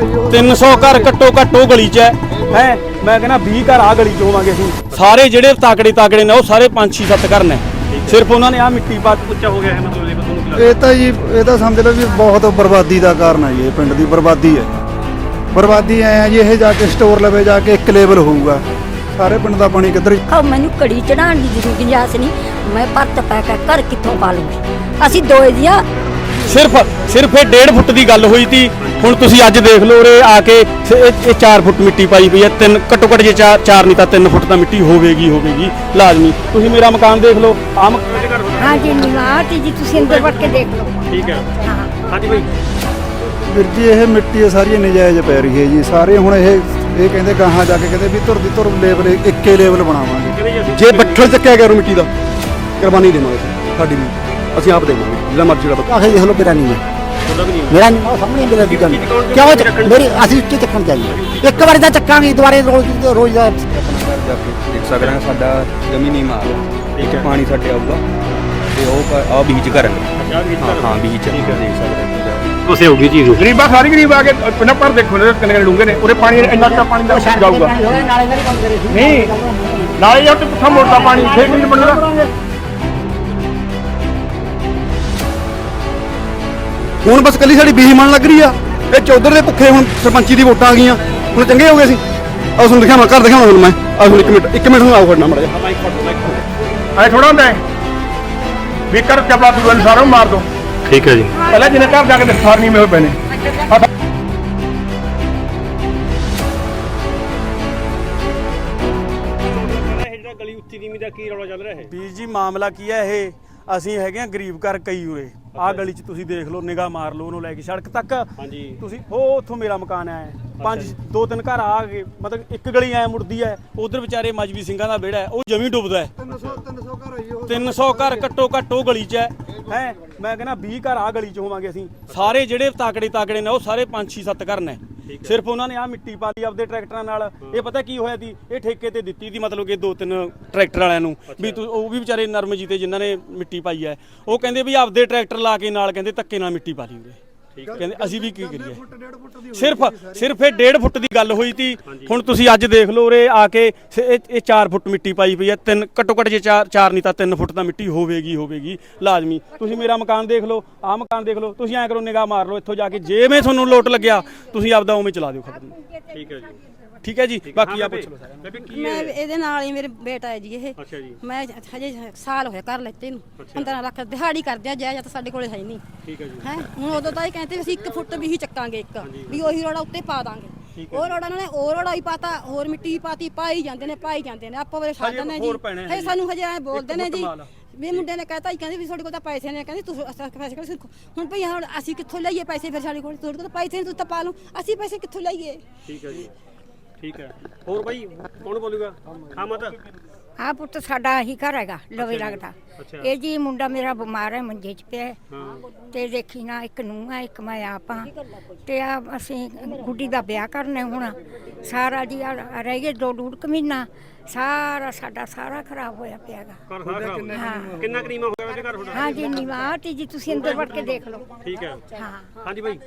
ਘਰ ਆ ਜੀ ਉਹ 300 ਘਰ ਘੱਟੋ ਘੱਟ ਉਹ ਗਲੀ 'ਚ ਹੈ। ਹੈ? ਮੈਂ ਕਹਿੰਦਾ 20 ਘਰ ਆ ਗਲੀ 'ਚ ਹੋਵਾਂਗੇ ਅਸੀਂ। ਸਾਰੇ ਜਿਹੜੇ ਤਾਕੜੇ ਤਾਕੜੇ ਨੇ ਉਹ ਸਾਰੇ 5 6 7 ਘਰ ਨੇ। ਸਿਰਫ ਉਹਨਾਂ ਨੇ ਆ ਮਿੱਟੀ ਪਾ ਉੱਚਾ ਹੋ ਗਿਆ ਹੈ ਮਤਲਬ ਇਹ ਤੁਹਾਨੂੰ ਕੀ ਲੱਗਦਾ? ਇਹ ਤਾਂ ਜੀ ਇਹ ਤਾਂ ਸਮਝ ਲਓ ਵੀ ਬਹੁਤ ਬਰਬਾਦੀ ਦਾ ਕਾਰਨ ਹੈ ਜੀ ਇਹ ਪਿੰਡ ਦੀ ਬਰਬਾਦੀ ਹੈ। ਬਰਬਾਦੀ ਐ ਆ ਜੀ ਇਹ ਜਾ ਕੇ ਸਟੋਰ ਲਵੇ ਜਾ ਕੇ ਇੱਕ ਲੇਬਲ ਹੋਊਗਾ। ਸਾਰੇ ਪਿੰਡ ਦਾ ਪਾਣੀ ਕਿੱਧਰ ਖਾਓ ਮੈਨੂੰ ਕੜੀ ਚੜਾਉਣ ਦੀ ਜ਼ਰੂਰ ਗੁੰਜਾਇਸ਼ ਨਹੀਂ। ਮੈਂ ਪਰਤ ਪੈ ਕੇ ਘਰ ਕਿੱਥੋਂ ਪਾ ਲੂੰਗੀ ਅਸੀਂ ਦੋਏ ਦੀਆਂ ਸਿਰਫ ਸਿਰਫ ਇਹ 1.5 ਫੁੱਟ ਦੀ ਗੱਲ ਹੋਈ ਤੀ। ਹੁਣ ਤੁਸੀਂ ਅੱਜ ਦੇਖ ਲਓ ਉਰੇ ਆ ਕੇ ਇਹ ਇਹ 4 ਫੁੱਟ ਮਿੱਟੀ ਪਾਈ ਪਈ ਹੈ। ਤਿੰਨ ਘੱਟੋ ਘੱਟ ਜੇ 4 4 ਨਹੀਂ ਤਾਂ 3 ਫੁੱਟ ਤਾਂ ਮਿੱਟੀ ਹੋਵੇਗੀ ਹੋਵੇਗੀ। ਲਾਜ਼ਮੀ। ਤੁਸੀਂ ਮੇਰਾ ਮਕਾਨ ਦੇਖ ਲਓ। ਆਮ ਹਾਂ ਜੀ ਨਿਵਾਤ ਜੀ ਤੁਸੀਂ ਅੰਦਰ ਵੜ ਕੇ ਦੇਖ ਲਓ। ਠੀਕ ਹੈ। ਹਾਂ। ਹਾਂਜੀ ਭਾਈ ਵੀਰ ਜੀ ਇਹ ਮਿੱਟੀ ਇਹ ਸਾਰੀ ਨਜਾਇਜ਼ ਪੈ ਰਹੀ ਹੈ ਜੀ। ਸਾਰੇ ਹੁਣ ਇਹ ਇਹ ਕਹਿੰਦੇ ਗਾਹਾਂ ਜਾ ਕੇ ਕਹਿੰਦੇ ਵੀ ਧੁਰ ਦੀ ਧੁਰ ਲੇਬਲ ਇੱਕੇ ਲੇਬਲ ਬਣਾਵਾਂਗੇ। ਜੇ ਬੱਠਲ ਚੱਕਿਆ ਗਿਆ ਰੂ ਮਿੱਟੀ ਦਾ ਕੁਰਬਾਨੀ ਦੇਵਾਂਗੇ ਸਾਡੀ ਨਹੀਂ ਅਸੀਂ ਆਪ ਦੇਵਾਂਗੇ ਜਿਹੜਾ ਮਰਜ਼ੀ ਬੱਠਲ। ਆਖੇ ਦੇਖ ਲਓ ਮੇਰਾ ਨਹੀਂ ਹੈ ਮੇਰਾ ਨਹੀਂ ਉਹ ਸਾਹਮਣੇ ਮੇਰਾ ਦੀ ਗੱਲ ਕਿਉਂ ਚੱਕ- ਮੇਰੀ ਅਸੀਂ ਉੱਚੀ ਚੱਕਣ ਚਾਹੀਏ ਇੱਕ ਵਾਰੀ ਤਾਂ ਚੱਕਾਂਗੇ ਦੁਬਾਰੇ ਰੋਜ਼ ਰੋਜ਼ ਦਾ ਆਪਣਾ ਘਰ ਜਾ ਕੇ ਦੇਖ ਸਕਦੇ ਹਾਂ ਸਾਡਾ ਜ਼ਮੀਨੀ ਮਾਲ। ਠੀਕ ਹੈ ਪਾਣੀ ਸਾਡੇ ਆਊਗਾ ਤੇ ਉਹ ਆ ਬੀਜ ਕਰਾਂਗੇ ਹਾਂ ਹਾਂ ਬੀਜ ਦੇਖ ਸਕਦੇ ਹਾਂ। ਉਸੇ ਹੋਗੀ ਚੀਜ਼। ਗਰੀਬਾਂ ਸਾਰੀ ਗਰੀਬ ਆ ਕੇ ਪਿੰਡਾਂ ਪਰ ਦੇਖੋ ਨੇ ਕਿੰਨੇ ਕਿੰਨੇ ਡੂੰਘੇ ਨੇ। ਉਹਦੇ ਪਾਣੀ ਇੰਨਾ ਤਾਂ ਪਾਣੀ ਦਾ ਜਾਊਗਾ। ਨਾਲੇ ਨਾਲ ਹੀ ਕੰਮ ਕਰੇ ਸੀ। ਨਹੀਂ ਨਾਲੇ ਜਾਂ ਤੇ ਪੁੱਠਾ ਮੋੜਦਾ ਪਾਣੀ ਫੇਰ ਨਹੀਂ ਬਣਦਾ। ਹੁਣ ਬਸ ਕੱਲੀ ਸਾਡੀ ਬੀਹੀ ਮਨ ਲੱਗ ਰਹੀ ਆ। ਇਹ ਚੌਧਰ ਦੇ ਭੁੱਖੇ ਹੁਣ ਸਰਪੰਚੀ ਦੀ ਵੋਟਾਂ ਆ ਗਈਆਂ। ਹੁਣ ਚੰਗੇ ਹੋ ਗਏ ਸੀ। ਆਹ ਤੁਹਾਨੂੰ ਦਿਖਾਵਾਂ ਘਰ ਦਿਖਾਵਾਂ ਤੁਹਾਨੂੰ ਮੈਂ। ਆਹ ਹੁਣ ਇੱਕ ਮਿੰਟ ਇੱਕ ਮਿੰਟ ਨੂੰ ਆਓ ਫੜਨਾ ਮੜਾ ਐ ਥੋੜਾ ਹੁੰਦਾ ਹੈ। ਵੀ ਕਰ ਚੱਪਾ ਦੂਜੇ ਸਾਰੋਂ ਮਾਰ ਦੋ। ਠੀਕ ਹੈ ਜੀ। ਪਹਿਲਾਂ ਜਿਹਨੇ ਘਰ ਜਾ ਕੇ ਦਸਤਾਰ ਨਹੀਂ ਹੋਏ ਪਏ ਨੇ। ਆਹ ਗਲੀ ਉੱਚੀ ਨੀਵੀਂ ਦਾ ਕੀ ਰੌਲਾ ਚੱਲ ਰਿਹਾ ਹੈ ਵੀਰ ਜੀ ਮਾਮਲਾ ਕੀ ਹੈ ਇਹ? ਅਸੀਂ ਹੈਗੇ ਆ ਗਰੀਬ ਘਰ ਕਈ ਉਰੇ। ਆਹ ਗਲੀ 'ਚ ਤੁਸੀਂ ਦੇਖ ਲਓ ਨਿਗਾਹ ਮਾਰ ਲਓ ਉਹਨੂੰ ਲੈ ਕੇ। ਸੜਕ ਤੱਕ ਹਾਂਜੀ। ਤੁਸੀਂ ਉਹ ਉੱਥੋਂ ਮੇਰਾ ਮਕਾਨ ਹੈ। ਪੰਜ ਦੋ ਤਿੰਨ ਘਰ ਆ ਗਏ ਮਤਲਬ ਇੱਕ ਗਲੀ ਐ ਮੁੜਦੀ ਹੈ ਉਧਰ ਵਿਚਾਰੇ ਮਜਬੀ ਸਿੰਘਾਂ ਦਾ ਵਿਹੜਾ ਹੈ ਉਹ ਜਮੀ ਡੁੱਬਦਾ ਹੈ। 300 300 ਘਰ ਆ ਜੀ ਉਹ। 300 ਘਰ ਘੱਟੋ ਘੱਟ ਉਹ ਗਲੀ 'ਚ ਹੈ। ਹੈ ਮੈਂ ਕਹਿੰਦਾ 20 ਘਰ ਆ ਗਲੀ 'ਚ ਹੋਵਾਂਗੇ ਅਸੀਂ। ਸਾਰੇ ਜਿਹੜੇ ਤਾਕੜੇ ਤਾਕੜੇ ਨੇ ਉਹ ਸਾਰੇ 5 6 7 ਘਰ ਨੇ। ਸਿਰਫ ਉਹਨਾਂ ਨੇ ਆ ਮਿੱਟੀ ਪਾ ਲਈ ਆਪਦੇ ਟਰੈਕਟਰਾਂ ਨਾਲ। ਇਹ ਪਤਾ ਕੀ ਹੋਇਆ ਸੀ? ਇਹ ਠੇਕੇ ਤੇ ਦਿੱਤੀ ਸੀ ਮਤਲਬ ਕਿ ਦੋ ਤਿੰਨ ਟਰੈਕਟਰ ਵਾਲਿਆਂ ਨੂੰ। ਵੀ ਤੂੰ ਉਹ ਵੀ ਵਿਚਾਰੇ ਨਰਮ ਜੀ ਤੇ ਜਿਨ੍ਹਾਂ ਨੇ ਮਿੱਟੀ ਪਾਈ ਹੈ। ਉਹ ਕਹਿੰਦੇ ਵੀ ਆਪਦੇ ਟਰੈਕਟਰ ਲਾ ਕੇ ਨਾਲ ਕਹਿੰਦੇ ਧੱਕੇ ਨਾਲ ਮਿੱਟੀ ਪਾ ਲਈ ਕਹਿੰਦੇ ਅਸੀਂ ਵੀ ਕੀ ਕਰੀਏ? ਸਿਰਫ ਸਿਰਫ ਇਹ 1.5 ਫੁੱਟ ਦੀ ਗੱਲ ਹੋਈ ਸੀ ਹੁਣ ਤੁਸੀਂ ਅੱਜ ਦੇਖ ਲਓ ਉਰੇ ਆ ਕੇ ਇਹ ਇਹ 4 ਫੁੱਟ ਮਿੱਟੀ ਪਾਈ ਪਈ ਹੈ। ਤਿੰਨ ਘੱਟੋ ਘੱਟ ਜੇ 4 4 ਨਹੀਂ ਤਾਂ 3 ਫੁੱਟ ਤਾਂ ਮਿੱਟੀ ਹੋਵੇਗੀ ਹੋਵੇਗੀ। ਲਾਜ਼ਮੀ। ਤੁਸੀਂ ਮੇਰਾ ਮਕਾਨ ਦੇਖ ਲਓ ਆਹ ਮਕਾਨ ਦੇਖ ਲਓ। ਤੁਸੀਂ ਐਂ ਕਰੋ ਨਿਗਾਹ ਮਾਰ ਲਓ ਇੱਥੋਂ ਜਾ ਕੇ ਜਿਵੇਂ ਤੁਹਾਨੂੰ ਲੋਟ ਲੱਗਿਆ ਤੁਸੀਂ ਆਪਦਾ ਉਵੇਂ ਚਲਾ ਦਿਓ ਖਬਰ ਨੂੰ ਠੀਕ ਹੈ ਜੀ। ਠੀਕ ਹੈ ਜੀ ਬਾਕੀ ਆ ਪੁੱਛ ਲਓ ਸਾਰਿਆਂ ਨੂੰ। ਮੈਂ ਇਹਦੇ ਨਾਲ ਹੀ ਮੇਰੇ ਬੇਟਾ ਹੈ ਜੀ ਇਹ। ਅੱਛਾ ਜੀ। ਮੈਂ ਹਜੇ ਸਾਲ ਹੋਇਆ ਕਰ ਲੈਤੇ ਨੂੰ। 15 ਲੱਖ ਦਿਹਾੜੀ ਕਰਦੇ ਆ ਜਾਇਦਾਦ ਤਾਂ ਸਾਡੇ ਕੋਲੇ ਹੈ ਨਹੀਂ। ਠੀਕ ਹੈ ਜੀ। ਹੈ? ਹੁਣ ਉਦੋਂ ਤਾਂ ਇਹ ਕਹਿੰਦੇ ਵੀ ਅਸੀਂ 1 ਫੁੱਟ ਵੀ ਹੀ ਚੱਕਾਂਗੇ ਇੱਕ। ਵੀ ਉਹੀ ਰੋੜਾ ਉੱਤੇ ਪਾ ਦਾਂਗੇ। ਉਹ ਰੋੜਾ ਉਹਨਾਂ ਨੇ ਉਹ ਰੋੜਾ ਹੀ ਪਾਤਾ ਹੋਰ ਮਿੱਟੀ ਪਾਤੀ ਪਾਈ ਜਾਂਦੇ ਨੇ ਪਾਈ ਜਾਂਦੇ ਨੇ। ਆਪਾਂ ਵੇਲੇ ਛੱਡ ਦਿੰਦੇ ਜੀ। ਹੈ। ਸਾਨੂੰ ਹਜੇ ਐ ਬੋਲਦੇ ਨੇ ਜੀ। ਵੀ ਮੁੰਡੇ ਨੇ ਕਹਤਾ ਹੀ ਕਹਿੰਦੇ ਵੀ ਤੁਹਾਡੇ ਕੋਲ ਤਾਂ ਪੈਸੇ ਨੇ ਕਹਿੰਦੇ ਤੁਸੀਂ ਅਸਾਂ ਪੈਸੇ ਕੋਲ ਹੁਣ ਭਈ ਹੁਣ ਅਸੀਂ ਕਿੱਥੋਂ ਲਈਏ ਪੈਸੇ ਫਿਰ ਸਾਡੇ ਕੋਲ? ਤੁਹਾਡੇ ਕੋਲ ਤਾਂ ਪੈਸੇ ਨਹੀਂ ਤੁਸੀਂ ਤਾਂ ਪਾ ਲਓ। ਅਸੀਂ ਪੈਸੇ ਕਿੱਥੋਂ ਲਈਏ? ਠੀਕ ਹੈ ਜੀ। ਠੀਕ ਹੈ। ਹੋਰ ਬਾਈ ਕੌਣ ਬੋਲੂਗਾ? ਹਾਂ ਮਾਤਾ। ਆ ਪੁੱਤ ਸਾਡਾ ਇਹੀ ਘਰ ਹੈਗਾ ਲਵੇ ਲੱਗਦਾ। ਇਹ ਜੀ ਮੁੰਡਾ ਮੇਰਾ ਬਿਮਾਰ ਹੈ ਮੰਜੇ 'ਚ ਪਿਆ ਹੈ। ਤੇ ਦੇਖੀ ਨਾ ਇੱਕ ਨੂੰਹ ਹੈ ਇੱਕ ਮੈਂ ਆਪ ਤੇ ਆ ਅਸੀਂ ਗੁੱਡੀ ਦਾ ਵਿਆਹ ਕਰਨਾ ਹੁਣ। ਸਾਰਾ ਜੀ ਆਹ ਰਹਿ ਗਏ ਦੋ ਡੂਢ ਕੁ ਮਹੀਨਾ। ਸਾਰਾ ਸਾਡਾ ਸਾਰਾ ਖਰਾਬ ਹੋਇਆ ਪਿਆਗਾ। ਘਰ ਸਾਰਾ ਖਰਾਬ ਹਾਂ। ਕਿੰਨਾ ਕਰੀਮਾ ਹੋ ਗਿਆ ਘਰ ਤੁਹਾਡਾ? ਹਾਂ ਜੀ ਨਿਵਾਤ ਜੀ ਤੁਸੀਂ ਅੰਦਰ ਵੜ ਕੇ ਦੇਖ ਲਓ। ਠੀਕ ਹੈ। ਹਾਂ। ਹਾਂਜੀ ਬਾਈ।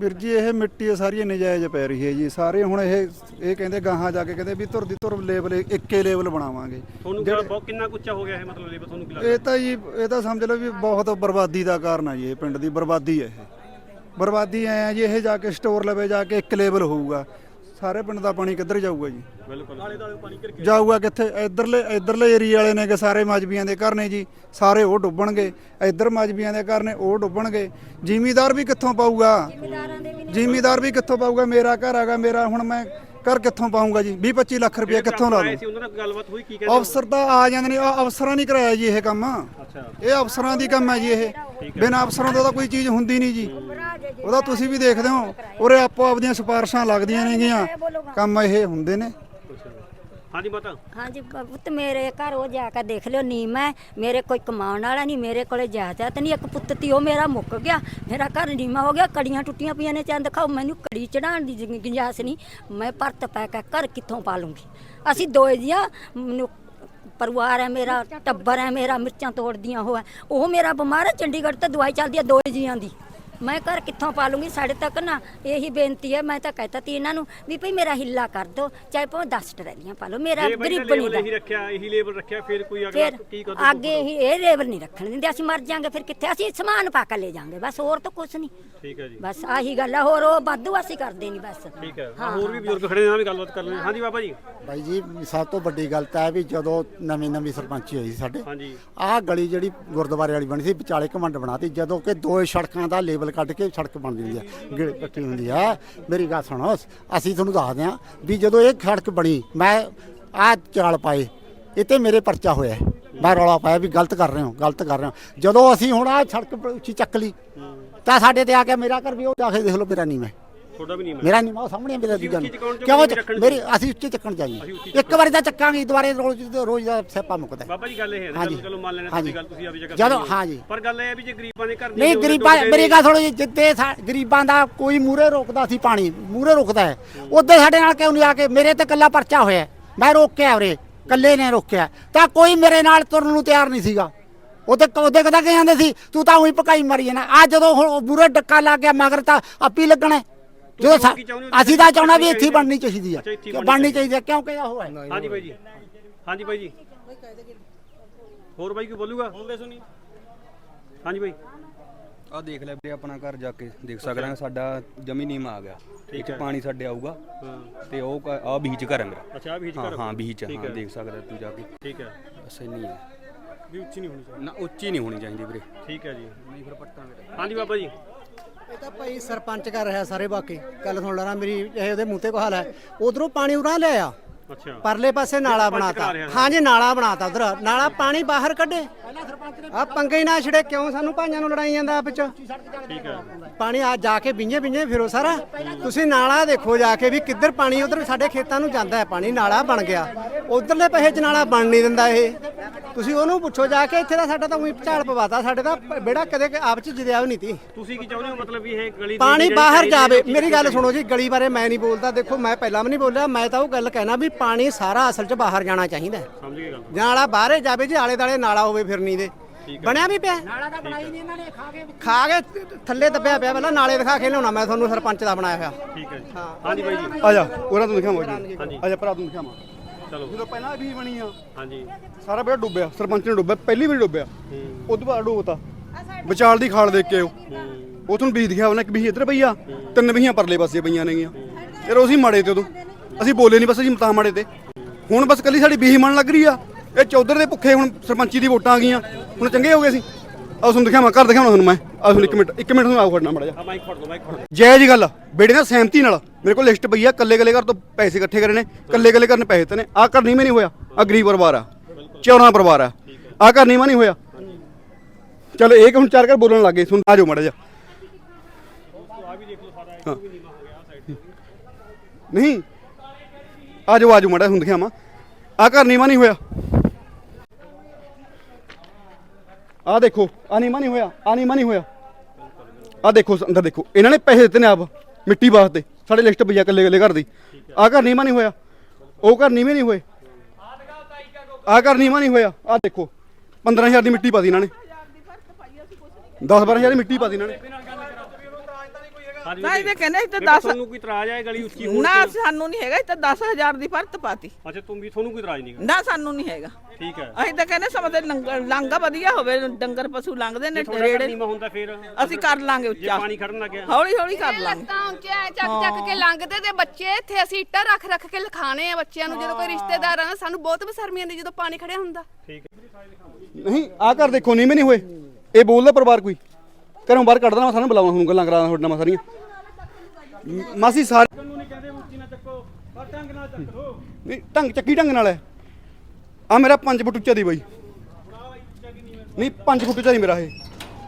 ਵੀਰ ਜੀ ਇਹ ਮਿੱਟੀ ਇਹ ਸਾਰੀ ਨਜਾਇਜ਼ ਪੈ ਰਹੀ ਹੈ ਜੀ। ਸਾਰੇ ਹੁਣ ਇਹ ਇਹ ਕਹਿੰਦੇ ਗਾਹਾਂ ਜਾ ਕੇ ਕਹਿੰਦੇ ਵੀ ਧੁਰ ਦੀ ਧੁਰ ਲੇਬਲ ਇੱਕੇ ਲੇਬਲ ਬਣਾਵਾਂਗੇ। ਤੁਹਾਨੂੰ ਕਿਹੜਾ ਬਹੁਤ ਕਿੰਨਾ ਕੁ ਉੱਚਾ ਹੋ ਗਿਆ ਇਹ ਮਤਲਬ ਲੇਬਰ ਤੁਹਾਨੂੰ ਕੀ ਲੱਗਦਾ? ਇਹ ਤਾਂ ਜੀ ਇਹ ਤਾਂ ਸਮਝ ਲਓ ਵੀ ਬਹੁਤ ਬਰਬਾਦੀ ਦਾ ਕਾਰਨ ਹੈ ਜੀ ਇਹ ਪਿੰਡ ਦੀ ਬਰਬਾਦੀ ਹੈ ਇਹ। ਬਰਬਾਦੀ ਐ ਆ ਜੀ ਇਹ ਜਾ ਕੇ ਸਟੋਰ ਲਵੇ ਜਾ ਕੇ ਇੱਕ ਲੇਬਲ ਹੋਊਗਾ। ਸਾਰੇ ਪਿੰਡ ਦਾ ਪਾਣੀ ਕਿੱਧਰ ਜਾਊਗਾ ਜੀ? ਬਿਲਕੁਲ। ਨਾਲੇ ਦਾਲੇ ਪਾਣੀ ਘਿਰ ਜਾਊਗਾ ਕਿੱਥੇ? ਇਧਰਲੇ ਇਧਰਲੇ ਏਰੀਆ ਵਾਲੇ ਨੇ ਕਿ ਸਾਰੇ ਮਜਬੀਆਂ ਦੇ ਘਰ ਨੇ ਜੀ। ਸਾਰੇ ਉਹ ਡੁੱਬਣਗੇ। ਇਧਰ ਮਜਬੀਆਂ ਦੇ ਘਰ ਨੇ ਉਹ ਡੁੱਬਣਗੇ। ਜ਼ਿਮੀਦਾਰ ਵੀ ਕਿੱਥੋਂ ਪਾਊਗਾ? ਜ਼ਿਮੀਦਾਰ ਵੀ ਕਿੱਥੋਂ ਪਾਊਗਾ? ਮੇਰਾ ਘਰ ਹੈਗਾ ਮੇਰਾ ਹੁਣ ਮੈਂ ਘਰ ਕਿੱਥੋਂ ਪਾਊਗਾ ਜੀ? 20 25 ਲੱਖ ਰੁਪਏ ਕਿੱਥੋਂ ਲਾ ਆਏ ਦੂੰ? ਸੀ ਉਹਨਾਂ ਨਾਲ ਗੱਲਬਾਤ ਹੋਈ ਕੀ ਕਹਿੰਦੇ ਅਫਸਰ ਤਾਂ ਆ ਜਾਂਦੇ ਨੇ ਆਹ ਅਫਸਰਾਂ ਨਹੀਂ ਕਰਾਇਆ ਜੀ ਇਹ ਕੰਮ। ਅੱਛਾ। ਇਹ ਅਫਸਰਾਂ ਦੀ ਕੰਮ ਹੈ ਜੀ ਇਹ। ਬਿਨਾਂ ਅਫਸਰਾਂ ਤੋਂ ਤਾਂ ਕੋਈ ਚੀਜ਼ ਹੁੰਦੀ ਨਹੀਂ ਜੀ। ਉਹਦਾ ਤੁਸੀਂ ਵੀ ਦੇਖਦੇ ਹੋ ਉਰੇ ਆਪੋ ਆਪਦੀਆਂ ਸਿਫਾਰਸ਼ਾਂ ਲੱਗਦੀਆਂ ਨੇਗੀਆਂ। ਕੰਮ ਇਹ ਹੁੰਦੇ ਨੇ। ਹਾਂਜੀ ਮਾਤਾ। ਹਾਂਜੀ ਪੁੱਤ ਮੇਰੇ ਘਰ ਉਹ ਜਾ ਕੇ ਦੇਖ ਲਿਓ ਨੀ ਮੈਂ ਮੇਰੇ ਕੋਈ ਕਮਾਉਣ ਵਾਲਾ ਨਹੀਂ ਮੇਰੇ ਕੋਲੇ ਜਾਇਦਾਦ ਨਹੀਂ। ਇੱਕ ਪੁੱਤ ਤੀ ਉਹ ਮੇਰਾ ਮੁੱਕ ਗਿਆ। ਮੇਰਾ ਘਰ ਨੀਮਾ ਹੋ ਗਿਆ। ਕੜੀਆਂ ਟੁੱਟੀਆਂ ਪਈਆਂ ਨੇ ਚੰਦ ਦਿਖਾਓ ਮੈਨੂੰ ਕੜੀ ਚੜਾਉਣ ਦੀ ਜ਼ਿੰ- ਗੁੰਜਾਇਸ਼ ਨਹੀਂ। ਮੈਂ ਪਰਤ ਪੈ ਕੇ ਘਰ ਕਿੱਥੋਂ ਪਾ ਲੂੰਗੀ ਅਸੀਂ ਦੋਏ ਦੀਆਂ ਮੈਨੂੰ ਪਰਿਵਾਰ ਹੈ ਮੇਰਾ ਟੱਬਰ ਹੈ ਮੇਰਾ ਮਿਰਚਾਂ ਤੋੜਦੀਆਂ ਉਹ ਹੈ। ਉਹ ਮੇਰਾ ਬਿਮਾਰ ਹੈ। ਚੰਡੀਗੜ੍ਹ ਤੇ ਦਵਾਈ ਚੱਲਦੀ ਹੈ ਦੋਏ ਜੀਆਂ ਦੀ। ਮੈਂ ਘਰ ਕਿੱਥੋਂ ਪਾ ਲੂੰਗੀ ਸਾਡੇ ਤੱਕ ਨਾ ਇਹੀ ਬੇਨਤੀ ਹੈ। ਮੈਂ ਤਾਂ ਕਹਿਤਾ ਤੀ ਇਹਨਾਂ ਨੂੰ ਵੀ ਭਈ ਮੇਰਾ ਹਿੱਲਾ ਕਰ ਦੋ ਚਾਹੇ ਭਾਵੇਂ 10 ਟਰੈਲੀਆਂ ਪਾ ਲਓ। ਮੇਰਾ ਗਰੀਬਣੀ ਦਾ ਰੱਖਿਆ ਇਹੀ ਲੇਬਲ ਰੱਖਿਆ ਫਿਰ ਕੋਈ ਅਗਲਾ ਫਿਰ ਅੱਗੇ ਹੀ ਇਹ ਲੇਬਰ ਨਹੀਂ ਰੱਖਣ ਦਿੰਦੇ। ਅਸੀਂ ਮਰ ਜਾਾਂਗੇ ਫਿਰ ਕਿੱਥੇ? ਅਸੀਂ ਸਮਾਨ ਪਾ ਕੇ ਲੈ ਜਾਾਂਗੇ। ਬਸ ਹੋਰ ਤਾਂ ਕੁਝ ਨਹੀਂ। ਠੀਕ ਹੈ ਜੀ। ਬਸ ਆਹੀ ਗੱਲ ਆ। ਹੋਰ ਉਹ ਵਾਧੂ ਅਸੀਂ ਕਰਦੇ ਨਹੀਂ ਬਸ। ਠੀਕ ਹੈ। ਹੋਰ ਵੀ ਬਜ਼ੁਰਗ ਖੜੇ ਨੇ ਨਾਲ ਵੀ ਗੱਲਬਾਤ ਕਰ ਲੈਂਦੇ ਹਾਂ। ਹਾਂਜੀ ਬਾਬਾ ਜੀ। ਬਾਈ ਜੀ ਸਭ ਤੋਂ ਵੱਡੀ ਗੱਲ ਤਾਂ ਹੈ ਵੀ ਜਦੋਂ ਨਵੀਂ ਨਵੀਂ ਸਰਪੰਚੀ ਹੋਈ ਸੀ ਸਾਡੇ ਹਾਂਜੀ। ਆਹ ਗਲੀ ਜਿਹੜੀ ਗੁਰਦੁਆਰੇ ਵਾਲੀ ਬਣੀ ਸੀ ਵਿਚਾਲੇ ਘਮੰਡ ਬਣਾਤੀ ਜਦੋਂ ਕਿ ਦੋ ਸੜਕਾਂ ਦਾ ਲੇਬਲ ਕੱਢ ਕੇ ਸੜਕ ਬਣ ਜਾਂਦੀ ਹੈ ਗਿੜ ਪੱਟੀ ਹੁੰਦੀ ਆ। ਮੇਰੀ ਗੱਲ ਸੁਣੋ, ਅਸੀਂ ਤੁਹਾਨੂੰ ਦੱਸਦੇ ਹਾਂ ਵੀ ਜਦੋਂ ਇਹ ਸੜਕ ਬਣੀ, ਮੈਂ ਆਹ ਚਾਲ ਪਾਏ, ਇਹ ਤੇ ਮੇਰੇ ਪਰਚਾ ਹੋਇਆ। ਮੈਂ ਰੌਲਾ ਪਾਇਆ ਵੀ ਗਲਤ ਕਰ ਰਹੇ ਹੋ, ਗਲਤ ਕਰ ਰਹੇ ਹੋ। ਜਦੋਂ ਅਸੀਂ ਹੁਣ ਆਹ ਸੜਕ ਉੱਚੀ ਚੱਕ ਲਈ, ਤਾਂ ਸਾਡੇ ਤੇ ਆ ਕੇ ਮੇਰਾ ਘਰ ਵੀ ਉਹ ਜਾ ਕੇ ਦੇਖ ਲਓ ਮੇਰਾ ਨਹੀਂ ਮੈਂ। ਤੁਹਾਡਾ ਵੀ ਨਹੀਂ ਮੇਰਾ ਨਹੀਂ ਮੈਂ ਸਾਹਮਣੇ ਮੇਰਾ ਦੂਜਾ ਚੋਂ ਕਿਉਂ ਰੱਖਣ ਮੇਰੀ ਅਸੀਂ ਉੱਚੇ ਚੱਕਣ ਜਾਈਏ ਇੱਕ ਵਾਰੀ ਤਾਂ ਚੱਕਾਂਗੇ ਦੁਬਾਰੇ ਰੋਜ਼ ਰੋਜ਼ ਦਾ ਸਿਆਪਾ ਮੁੱਕਦਾ ਹੈ। ਬਾਬਾ ਜੀ ਗੱਲ ਇਹ ਹੈ ਹਾਂਜੀ। ਚਲੋ ਚਲੋ ਮੰਨ ਲੈਣਾ ਹਾਂਜੀ। ਤੁਹਾਡੀ ਗੱਲ ਤੁਸੀਂ ਆਪਣੀ ਜਗ੍ਹਾ ਜਦੋਂ- ਸਹੀ ਹੈ। ਹਾਂਜੀ। ਪਰ ਗੱਲ ਇਹ ਹੈ ਵੀ ਜੇ ਗਰੀਬਾਂ ਦੇ ਘਰ ਦੀ ਨਹੀਂ ਗਰੀਬਾਂ ਮੇਰੀ। ਗੱਲ ਥੋੜੀ ਸਾ- ਗਰੀਬਾਂ ਦਾ ਕੋਈ ਮੂਰੇ ਰੋਕਦਾ ਸੀ ਪਾਣੀ ਮੂਰੇ ਰੁਕਦਾ ਹੈ ਉੱਧਰ ਸਾਡੇ ਨਾਲ ਕਿਉਂ ਨਹੀਂ ਆ ਕੇ ਮੇਰੇ ਤੇ ਕੱਲਾ ਪਰਚਾ ਹੋਇਆ ਹੈ। ਮੈਂ ਰੋਕਿਆ ਉਰੇ ਕੱਲੇ ਨੇ ਰੋਕਿਆ ਤਾਂ ਕੋਈ ਮੇਰੇ ਨਾਲ ਤੁਰਨ ਨੂੰ ਤਿਆਰ ਨਹੀਂ ਸੀਗਾ ਉਹਦੇ ਉਹਦੇ ਕਦਾ ਕਿ ਜਾਂਦੇ ਸੀ ਤੂੰ ਤਾਂ ਉਹੀ ਪਕਾਈ ਮਰੀ ਜਾਣਾ ਆ ਜਦੋਂ ਹੁਣ ਮੂਰੇ ਡੱਕਾ ਲੱਗ ਗਿਆ ਮਗਰ ਤਾਂ ਆਪੀ ਲੱਗਣਾ ਹੈ। ਜਦੋਂ ਸਾ- ਕੀ ਚਾਹੁੰਦੇ ਹੋ? ਅਸੀਂ ਤਾਂ ਚਾਹੁੰਦਾ ਵੀ ਇੱਥੇ ਹੀ ਬਣਨੀ ਚਾਹੀਦੀ ਅੱਛਾ, ਇੱਥੇ ਹੀ ਹੈ ਬਣਨੀ ਬਣਨੀ ਚਾਹੀਦੀ ਹੈ ਕਿਉਂਕਿ ਉਹ ਹੈ ਹਾਂਜੀ ਬਾਈ ਜੀ। ਹਾਂਜੀ ਬਾਈ ਜੀ। ਹੋਰ ਬਾਈ ਕੀ ਬੋਲੂਗਾ? ਬੋਲਦੇ ਸੁਣੀ ਹਾਂਜੀ ਬਾਈ ਆ ਦੇਖ ਲੈ ਵੀਰੇ ਆਪਣਾ ਘਰ ਜਾ ਕੇ ਦੇਖ ਸਕਦਾ ਸਾਡਾ ਜਮੀ ਨੀਮ ਆ ਗਿਆ। ਇੱਕ ਪਾਣੀ ਸਾਡੇ ਆਊਗਾ। ਤੇ ਉਹ ਆ ਬੀਚ ਘਰ ਹੈ ਮੇਰਾ। ਅੱਛਾ ਵੀ ਹਾਂ ਹਾਂ ਬੀਚ ਹਾਂ। ਦੇਖ ਸਕਦਾ ਤੂੰ ਜਾ ਕੇ। ਠੀਕ ਹੈ। ਬਸ ਇੰਨੀ ਹੈ। ਵੀ ਉੱਚੀ ਨਹੀਂ ਹੋਣੀ ਚਾਹੀਦੀ। ਨਾ ਉੱਚੀ ਨਹੀਂ ਹੋਣੀ ਚਾਹੀਦੀ ਵੀਰੇ। ਠੀਕ ਹੈ ਜੀ। ਨਹੀਂ ਫਿਰ ਪੱਟਾਂਗੇ। ਹਾਂਜੀ ਬਾਬਾ ਜੀ। ਇਹ ਤਾਂ ਭਾਈ ਸਰਪੰਚ ਕਰ ਰਿਹਾ ਸਾਰੇ ਬਾਕੀ। ਗੱਲ ਸੁਣ ਲੈਣਾ ਮੇਰੀ, ਇਹ ਉਹਦੇ ਮੂੰਹ ਤੇ ਕੋਹਾਲ ਹੈ। ਉਧਰੋਂ ਪਾਣੀ ਉਰਾਂ ਲਿਆ ਅੱਛਾ। ਪਰਲੇ ਪਾਸੇ ਨਾਲਾ ਬਣਾਤਾ। ਹਾਂਜੀ ਨਾਲਾ ਬਣਾਤਾ ਉਧਰ। ਨਾਲਾ ਪਾਣੀ ਬਾਹਰ ਕੱਢੇ। ਆ ਪੰਗੇ ਹੀ ਨਾ ਛੜੇ ਕਿਉਂ ਸਾਨੂੰ ਭਾਈਆਂ ਨੂੰ ਲੜਾਈ ਜਾਂਦਾ ਆਪ ਚ? ਠੀਕ ਹੈ। ਪਾਣੀ ਆ ਜਾ ਕੇ ਬਿੰਝੇ ਬਿੰਝੇ ਫਿਰੋ ਸਾਰਾ। ਤੁਸੀਂ ਨਾਲਾ ਦੇਖੋ ਜਾ ਕੇ ਵੀ ਕਿੱਧਰ ਪਾਣੀ ਉਧਰ ਸਾਡੇ ਖੇਤਾਂ ਨੂੰ ਜਾਂਦਾ ਹੈ ਪਾਣੀ ਨਾਲਾ ਬਣ ਗਿਆ। ਉਧਰਲੇ ਪਾਸੇ ਚ ਨਾਲਾ ਬਣ ਨਹੀਂ ਦਿੰਦਾ ਇਹ। ਤੁਸੀਂ ਉਹਨੂੰ ਪੁੱਛੋ ਜਾ ਕੇ ਇੱਥੇ ਦਾ ਸਾਡਾ ਤਾਂ ਉਹੀ ਝਾੜ ਪਵਾਤਾ ਸਾਡੇ ਦਾ ਬੇੜਾ ਕਦੇ ਆਪ ਚ ਜਿਦਿਆ ਵੀ ਨਹੀਂ ਤੀ। ਤੁਸੀਂ ਕੀ ਚਾਹੁੰਦੇ ਹੋ? ਮਤਲਬ ਵੀ ਇਹ ਗਲੀ ਦੀ ਪਾਣੀ ਬਾਹਰ ਜਾਵੇ। ਮੇਰੀ ਗੱਲ ਸੁਣੋ ਜੀ ਗਲੀ ਬਾਰੇ ਮੈਂ ਨਹੀਂ ਬੋਲਦਾ। ਦੇਖੋ ਮੈਂ ਪਹਿਲਾਂ ਵੀ ਨਹੀਂ ਬੋਲਿਆ ਮੈਂ ਤਾਂ ਉਹ ਗੱਲ ਕਹਿਣਾ ਵੀ ਪਾਣੀ ਸਾਰਾ ਅਸਲ 'ਚ ਬਾਹਰ ਜਾਣਾ ਚਾਹੀਦਾ ਹੈ। ਸਮਝ ਗਏ ਗੱਲ। ਨਾਲਾ ਬਾਹਰੇ ਜਾਵੇ ਜੀ ਆਲੇ ਦਾਲੇ ਨਾਲਾ ਹੋਵੇ ਫਿਰਨੀ ਦੇ। ਬਣਿਆ ਵੀ ਪਿਆ? ਨਾਲਾ ਤਾਂ ਬਣਾਈ ਨਹੀਂ ਇਹਨਾਂ ਨੇ ਖਾ ਕੇ ਖਾ ਕੇ ਥੱਲੇ ਦੱਬਿਆ ਪਿਆ ਪਹਿਲਾਂ ਨਾਲੇ ਦਿਖਾ ਕੇ ਲਿਆਉਣਾ ਮੈਂ ਤੁਹਾਨੂੰ ਸਰਪੰਚ ਦਾ ਬਣਾਇਆ ਹੋਇਆ। ਠੀਕ ਹੈ ਜੀ। ਹਾਂਜੀ ਬਾਈ ਜੀ। ਆ ਜਾ ਉਹਨਾਂ ਤੋਂ ਦਿਖਾਵਾਂ ਜੀ। ਆ ਜਾ ਭਰਾ ਤੋਂ ਦਿਖਾਵਾਂ। ਚਲੋ। ਜਦੋਂ ਪਹਿਲਾਂ ਵੀ ਬਣੀ ਆ ਹਾਂਜੀ। ਸਾਰਾ ਬੇੜਾ ਡੁੱਬਿਆ ਸਰਪੰਚ ਨੇ ਡੁੱਬਿਆ ਪਹਿਲੀ ਵਾਰੀ ਡੁੱਬਿਆ। ਉਦੋਂ ਬਾਅਦ ਡੁੱਬਤਾ। ਵਿਚਾਲ ਦੀ ਖਾਲ ਦੇਖ ਕੇ ਉਹ ਉਹ ਤੁਹਾਨੂੰ ਬੀਜ ਦਿਖਿਆ ਉਹਨੇ ਇੱਕ ਬੀਜ ਇੱਧਰ ਪਈ ਆ ਤਿੰਨ ਬੀਆਂ ਪਰਲੇ ਪਾਸੇ ਪਈਆਂ ਨੇਗੀਆਂ। ਯਾਰ ਅਸੀਂ ਮਾੜੇ ਤੇ ਉਦੋਂ। ਅਸੀਂ ਬੋਲੇ ਨਹੀਂ ਬਸ ਅਸੀਂ ਤਾਂ ਮਾੜੇ ਤੇ। ਹੁਣ ਬਸ ਕੱਲੀ ਸਾਡੀ ਬੀਹੀ ਮਨ ਲੱਗ ਰਹੀ ਆ। ਇਹ ਚੌਧਰ ਦੇ ਭੁੱਖੇ ਹੁਣ ਸਰਪੰਚੀ ਦੀ ਵੋਟਾਂ ਆ ਗਈਆਂ। ਹੁਣ ਚੰਗੇ ਹੋ ਗਏ ਅਸੀਂ। ਆ ਤੁਹਾਨੂੰ ਦਿਖਾਵਾਂ ਘਰ ਦਿਖਾਉਣਾ ਤੁਹਾਨੂੰ ਮੈਂ। ਆ ਤੁਹਾਨੂੰ ਇੱਕ ਮਿੰਟ ਇੱਕ ਮਿੰਟ ਤੁਹਾਨੂੰ ਆਉ ਖੜਨਾ ਮੜਾ ਜਾ ਮਾਈਕ ਫੜ ਲਓ ਮਾਈਕ ਫੜ ਲਓ। ਜੈ ਜੀ ਗੱਲ। ਬੇੜੇ ਨਾਲ ਸਹਿਮਤੀ ਨਾਲ। ਮੇਰੇ ਕੋਲ ਲਿਸਟ ਪਈ ਆ ਕੱਲੇ ਕੱਲੇ ਘਰ ਤੋਂ ਪੈਸੇ ਇਕੱਠੇ ਕਰੇ ਨੇ। ਕੱਲੇ ਕੱਲੇ ਘਰ ਨੇ ਪੈਸੇ ਤੇ ਨੇ। ਆ ਘਰ ਨਹੀਂ ਮੈਂ ਨਹੀਂ ਹੋਇਆ। ਆ ਗਰੀਬ ਪਰਿਵਾਰ ਆ। ਚੌਰਾਂ ਪਰਿਵਾਰ ਆ। ਆ ਘਰ ਨਹੀਂ ਮੈਂ ਨਹੀਂ ਹੋਇਆ। ਚਲੋ ਇਹ ਹੁਣ ਚਾਰ ਘਰ ਬੋਲਣ ਲੱਗੇ ਸੁਣ ਆ ਜਾਓ ਮੜਾ ਜਾ। ਨਹੀਂ। ਆ ਜਾਓ ਮੜਾ ਹੁਣ ਦਿਖਾਵਾਂ ਆ ਘਰ ਨਹੀਂ ਨਹੀਂ ਹੋਇਆ। ਆ ਦੇਖੋ ਆ ਨਹੀਂ ਨਹੀਂ ਹੋਇਆ ਆ ਨਹੀਂ ਨਹੀਂ ਹੋਇਆ। ਆ ਦੇਖੋ ਅੰਦਰ ਦੇਖੋ, ਇਹਨਾਂ ਨੇ ਪੈਸੇ ਦਿੱਤੇ ਨੇ ਆਪ, ਮਿੱਟੀ ਵਾਸਤੇ, ਸਾਡੇ ਲਿਸਟ ਪਈਆ ਕੱਲੇ ਕੱਲੇ ਘਰ ਦੀ। ਆ ਘਰ ਨੀਵਾਂ ਨਹੀਂ ਹੋਇਆ, ਉਹ ਘਰ ਨੀਵੇਂ ਨਹੀਂ ਹੋਏ। ਆ ਘਰ ਨੀਵਾਂ ਨਹੀਂ ਹੋਇਆ ਆ ਦੇਖੋ 15000 ਦੀ ਮਿੱਟੀ ਪਾਦੀ ਇਹਨਾਂ ਨੇ। 10 12000 ਦੀ ਮਿੱਟੀ ਪਾਦੀ ਇਹਨਾਂ ਨੇ। ਹਾਂਜੀ ਨਾ ਇਹ ਕਹਿੰਦੇ ਇੱਥੇ ਬੇਟਾ, 10 ਤੁਹਾਨੂੰ ਕੋਈ ਇਤਰਾਜ਼ ਹੈ ਗਲੀ ਉੱਚੀ ਹੋਣ ਨਾ ਸਾਨੂੰ ਨਹੀਂ ਹੈਗਾ ਇੱਥੇ 10000 ਦੀ ਫਰਤ ਪਾਤੀ। ਅੱਛਾ ਤੁਮ ਵੀ ਤੁਹਾਨੂੰ ਕੋਈ ਇਤਰਾਜ਼ ਨਹੀਂ ਨਾ ਸਾਨੂੰ ਨਹੀਂ ਹੈਗਾ। ਠੀਕ ਹੈ। ਅਸੀਂ ਤਾਂ ਕਹਿੰਦੇ ਸਮਾਂ ਦੇ ਲਾਂਗਾ ਵਧੀਆ ਹੋਵੇ ਡੰਗਰ ਪਸ਼ੂ ਲੰਘਦੇ ਨੇ ਥੋੜਾ ਰੇੜੇ ਨੀਮਾ ਹੁੰਦਾ ਫਿਰ? ਅਸੀਂ ਕਰ ਲਾਂਗੇ ਉੱਚਾ। ਪਾਣੀ ਖੜਨ ਲੱਗਿਆ? ਹੌਲੀ ਹੌਲੀ ਕਰ ਲਾਂਗੇ। ਲੱਤਾਂ ਉੱਚੇ ਚੱਕ ਚੱਕ ਕੇ ਲੰਘਦੇ ਤੇ ਬੱਚੇ ਇੱਥੇ ਅਸੀਂ ਇੱਟਾਂ ਰੱਖ ਰੱਖ ਕੇ ਲਿਖਾਣੇ ਆ ਬੱਚਿਆਂ ਨੂੰ ਜਦੋਂ ਕੋਈ ਰਿਸ਼ਤੇਦਾਰ ਆਉਂਦਾ ਸਾਨੂੰ ਬਹੁਤ ਬਸਰਮੀ ਆਉਂਦੀ ਜਦੋਂ ਪਾਣੀ ਖੜਿਆ ਹੁੰਦਾ। ਠੀਕ ਹੈ। ਨਹੀਂ ਆ ਘਰ ਦੇਖੋ ਨੀਵੇਂ ਨਹੀਂ ਹੋਏ। ਇਹ ਬੋਲਦਾ ਪਰਿਵਾਰ ਕੋਈ। ਘਰੋਂ ਬਾਹਰ ਕੱਢ ਦੇਣਾ ਮੈਂ ਸਾਨੂੰ ਬੁਲਾਵਾਂ ਤੁਹਾਨੂੰ ਗੱਲਾਂ ਕਰਾਂ ਤੁਹਾਡੇ ਨਾਲ ਮੈਂ ਸਾਰੀਆਂ। ਮ- ਮਾਸੀ ਸਾਰੇ ਨੂੰ ਨਹੀਂ ਕਹਿੰਦੇ ਉੱਚੀ ਨਾ ਚੱਕੋ ਪਰ ਢੰਗ ਨਾਲ ਚੱਕ ਨਹੀਂ ਢੰਗ ਚੱਕੀ ਢੰਗ ਨਾਲ ਹੈ। ਆ ਮੇਰਾ 5 ਫੁੱਟ ਉੱਚਾ ਦੀ ਬਾਈ। ਨਹੀਂ 5 ਫੁੱਟ ਉੱਚਾ ਨਹੀਂ ਮੇਰਾ ਇਹ।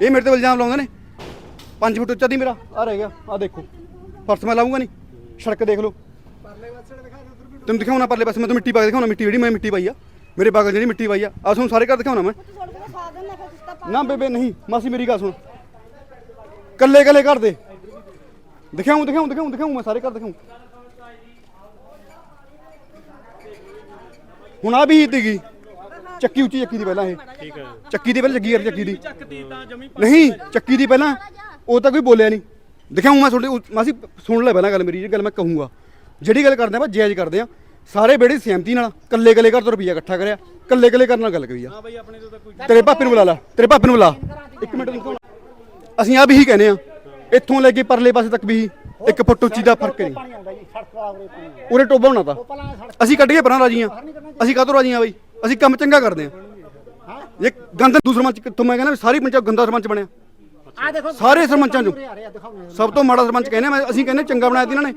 ਇਹ ਮੇਰੇ ਤੇ ਇਲਜ਼ਾਮ ਲਾਉਂਦੇ ਨੇ। 5 ਫੁੱਟ ਉੱਚਾ ਦੀ ਮੇਰਾ। ਆ ਰਹਿ ਗਿਆ ਆ ਦੇਖੋ। ਫਰਸ਼ ਮੈਂ ਲਾਉਂਗਾ ਨਹੀਂ। ਸੜਕ ਦੇਖ ਲਓ। ਤੈਨੂੰ ਦਿਖਾਉਣਾ ਪਰਲੇ ਪਾਸੇ ਮੈਂ ਤਾਂ ਮਿੱਟੀ ਪਾ ਕੇ ਦਿਖਾਉਣਾ ਮਿੱਟੀ ਜਿਹੜੀ ਮੈਂ ਮਿੱਟੀ ਪਾਈ ਆ। ਮੇਰੇ ਬਾਗਲ ਜਿਹੜੀ ਮਿੱਟੀ ਪਾਈ ਆ। ਆ ਤੁਹਾਨੂੰ ਸਾਰੇ ਘਰ ਦਿਖਾਉਣਾ ਮੈਂ। ਨਾ ਬੇਬੇ ਨਹੀਂ ਮਾਸੀ ਮੇਰੀ ਗੱਲ ਸੁਣ। ਕੱਲੇ ਕੱਲੇ ਘਰ ਦੇ। ਦਿਖਾਉਂ ਦਿਖਾਉਂ ਦਿਖਾਉਂ ਦਿਖਾਉਂ ਮੈਂ ਸਾਰੇ ਘਰ ਦਿਖਾਉਂ। ਹੁਣ ਆ ਵੀ ਸੀਗੀ। ਚੱਕੀ ਉੱਚੀ ਚੱਕੀ ਦੀ ਪਹਿਲਾਂ ਇਹ। ਠੀਕ ਹੈ। ਚੱਕੀ ਦੀ ਪਹਿਲਾਂ ਚੱਕੀ ਯਾਰ ਚੱਕੀ ਦੀ। ਚੱਕਦੀ ਤਾਂ ਜਮੀ ਨਹੀਂ ਚੱਕੀ ਦੀ ਪਹਿਲਾਂ ਉਹ ਤਾਂ ਕੋਈ ਬੋਲਿਆ ਨਹੀਂ। ਦਿਖਾਉਂ ਮੈਂ ਤੁਹਾਡੇ ਮਾਸੀ ਸੁਣ ਲੈ ਪਹਿਲਾਂ ਗੱਲ ਮੇਰੀ ਜਿਹੜੀ ਗੱਲ ਮੈਂ ਕਹੂੰਗਾ। ਜਿਹੜੀ ਗੱਲ ਕਰਦੇ ਆਪਾਂ ਜਾਇਜ਼ ਕਰਦੇ ਆ। ਸਾਰੇ ਬੇੜੇ ਸਹਿਮਤੀ ਨਾਲ ਕੱਲੇ ਕੱਲੇ ਘਰ ਤੋਂ ਰੁਪਈਆ ਇਕੱਠਾ ਕਰਿਆ ਕੱਲੇ ਕੱਲੇ ਕਰਨ ਨਾਲ ਗੱਲ ਕਰੀ ਆ। ਹਾਂ ਬਾਈ ਆਪਣੇ ਤੋਂ ਤਾਂ ਕੋਈ ਤੇਰੇ ਪਾਪੇ ਨੂੰ ਬੁਲਾ ਲਾ ਤੇਰੇ ਪਾਪੇ ਨੂੰ ਬੁਲਾ। ਇੱਕ ਮਿੰਟ ਅਸੀਂ ਆ ਵੀ ਹੀ ਕਹਿੰਦੇ ਆ। ਇੱਥੋਂ ਲੈ ਕੇ ਪਰਲੇ ਪਾਸੇ ਤੱਕ ਵੀ ਇੱਕ ਫੁੱਟ ਉੱਚੀ ਦਾ ਫ਼ਰਕ ਨਹੀਂ। ਉਰੇ ਟੋਬਾ ਹੋਣਾ ਤਾਂ। ਅਸੀਂ ਕੱਢ ਕੇ ਪਰਾਂ ਰਾਜੀਆਂ ਅਸੀਂ ਕਾਹਤੋਂ ਰਾਜੀਆਂ ਬਈ? ਅਸੀਂ ਕੰਮ ਚੰਗਾ ਕਰਦੇ ਆ ਇਹ ਗੰਦ ਦੂਸਰਾ ਸਰਪੰਚ ਕਿੱਥੋਂ ਮੈਂ ਕਹਿੰਦਾ ਵੀ ਸਾਰੀ ਪੰਚਾਇਤ ਗੰਦਾ ਸਰਪੰਚ ਬਣਿਆ। ਆ ਦੇਖੋ ਸਾਰੇ ਸਰਪੰਚਾਂ ਚੋਂ। ਆ ਰਿਹਾ ਦਿਖਾਓ ਸਭ ਤੋਂ ਮਾੜਾ ਸਰਪੰਚ ਕਹਿੰਦੇ ਮੈਂ ਅਸੀਂ ਕਹਿੰਦੇ ਚੰਗਾ ਬਣਾਇਆ ਤੀ ਇਹਨਾਂ ਨੇ।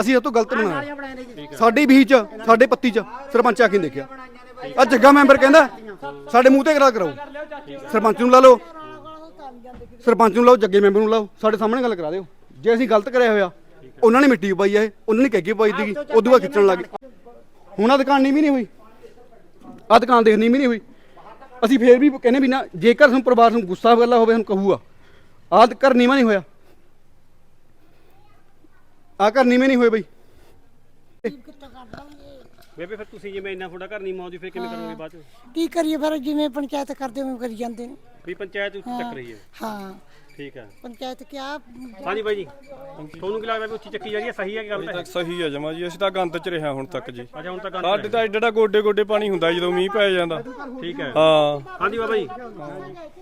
ਅਸੀਂ ਸਭ ਤੋਂ ਗਲਤ ਬਣਾਇਆ। ਬਣਾਏ ਨੇ ਜੀ। ਸਾਡੀ ਬੀਚ ਚ ਸਾਡੇ ਪੱਤੀ ਚ ਸਰਪੰਚ ਆ ਕੇ ਦੇਖਿਆ। ਆ ਜੱਗਾ ਮੈਂਬਰ ਕਹਿੰਦਾ ਸਾਡੇ ਮੂੰਹ ਤੇ ਕਰਾ ਕਰਾਓ। ਸਰਪੰਚ ਨੂੰ ਲਾ ਲਓ। ਸਰਪੰਚ ਨੂੰ ਲਾਓ ਜੱਗੇ ਮੈਂਬਰ ਨੂੰ ਲਾਓ ਸਾਡੇ ਸਾਹਮਣੇ ਗੱਲ ਕਰਾ ਦਿਓ। ਜੇ ਅਸੀਂ ਗਲਤ ਕਰਿਆ ਹੋਇਆ ਉਹਨਾਂ ਨੇ ਮਿੱਟੀ ਪਾਈ ਇਹ ਉਹਨਾਂ ਨੇ ਕਹਿ ਕੇ ਪਾਈ ਸੀਗੀ ਉਦੋਂ ਬਾਅਦ ਖਿੱਚਣ ਲੱਗ ਗਏ। ਹੁਣ ਆ ਦੁਕਾਨ ਨਹੀਂ ਵੀ ਨਹੀਂ ਹੋਈ। ਆ ਦੁਕਾਨ ਦੇਖਣੀ ਵੀ ਨਹੀਂ ਹੋਈ। ਅਸੀਂ ਫੇਰ ਵੀ ਕਹਿੰਦੇ ਵੀ ਨਾ ਜੇਕਰ ਸਾਨੂੰ ਪਰਿਵਾਰ ਨੂੰ ਗੁੱਸਾ ਗੱਲਾ ਹੋਵੇ ਹੁਣ ਕਹੂਗਾ। ਆਹ ਘਰ ਨੀਵਾਂ ਨਹੀਂ ਹੋਇਆ। ਆ ਘਰ ਨੀਵੇਂ ਨਹੀਂ ਹੋਏ ਬਈ। ਬੇਬੇ ਫਿਰ ਤੁਸੀਂ ਜਿਵੇਂ ਇੰਨਾ ਤੁਹਾਡਾ ਘਰ ਨਹੀਂ ਮੌਜੂਦ ਫਿਰ ਕਿਵੇਂ ਕਰੋਗੇ ਬਾਅਦ ਚ? ਕੀ ਕਰੀਏ ਫਿਰ ਜਿਵੇਂ ਪੰਚਾਇਤ ਕਰਦੇ ਉਵੇਂ ਕਰੀ ਜਾਂਦੇ ਨੇ। ਵੀ ਪੰਚਾਇਤ ਉੱਚੀ ਚੱਕ ਰਹੀ ਹੈ ਹਾਂ। ਠੀਕ ਹੈ। ਪੰਚਾਇਤ ਕਿਆ? ਹਾਂਜੀ ਬਾਈ ਜੀ। ਤੁਹਾਨੂੰ ਕੀ ਲੱਗਦਾ ਵੀ ਉੱਚੀ ਚੱਕੀ ਜਾ ਰਹੀ ਹੈ? ਸਹੀ ਹੈ ਕਿ ਗਲਤ ਹੈ? ਸਹੀ ਹੈ ਜਮਾ ਜੀ ਅਸੀਂ ਤਾਂ ਗੰਦ ਚ ਰਿਹਾ ਹੁਣ ਤੱਕ ਜੀ। ਅੱਛਾ ਹੁਣ ਤੱਕ ਗੱਲ ਸਾਡੇ ਤਾਂ ਐਡਾ ਗੋਡੇ ਗੋਡੇ ਪਾਣੀ ਹੁੰਦਾ ਜਦੋਂ ਮੀਂਹ ਪੈ ਜਾਂਦਾ। ਠੀਕ ਹੈ। ਹਾਂ। ਹਾਂਜੀ ਬਾਬਾ ਜੀ।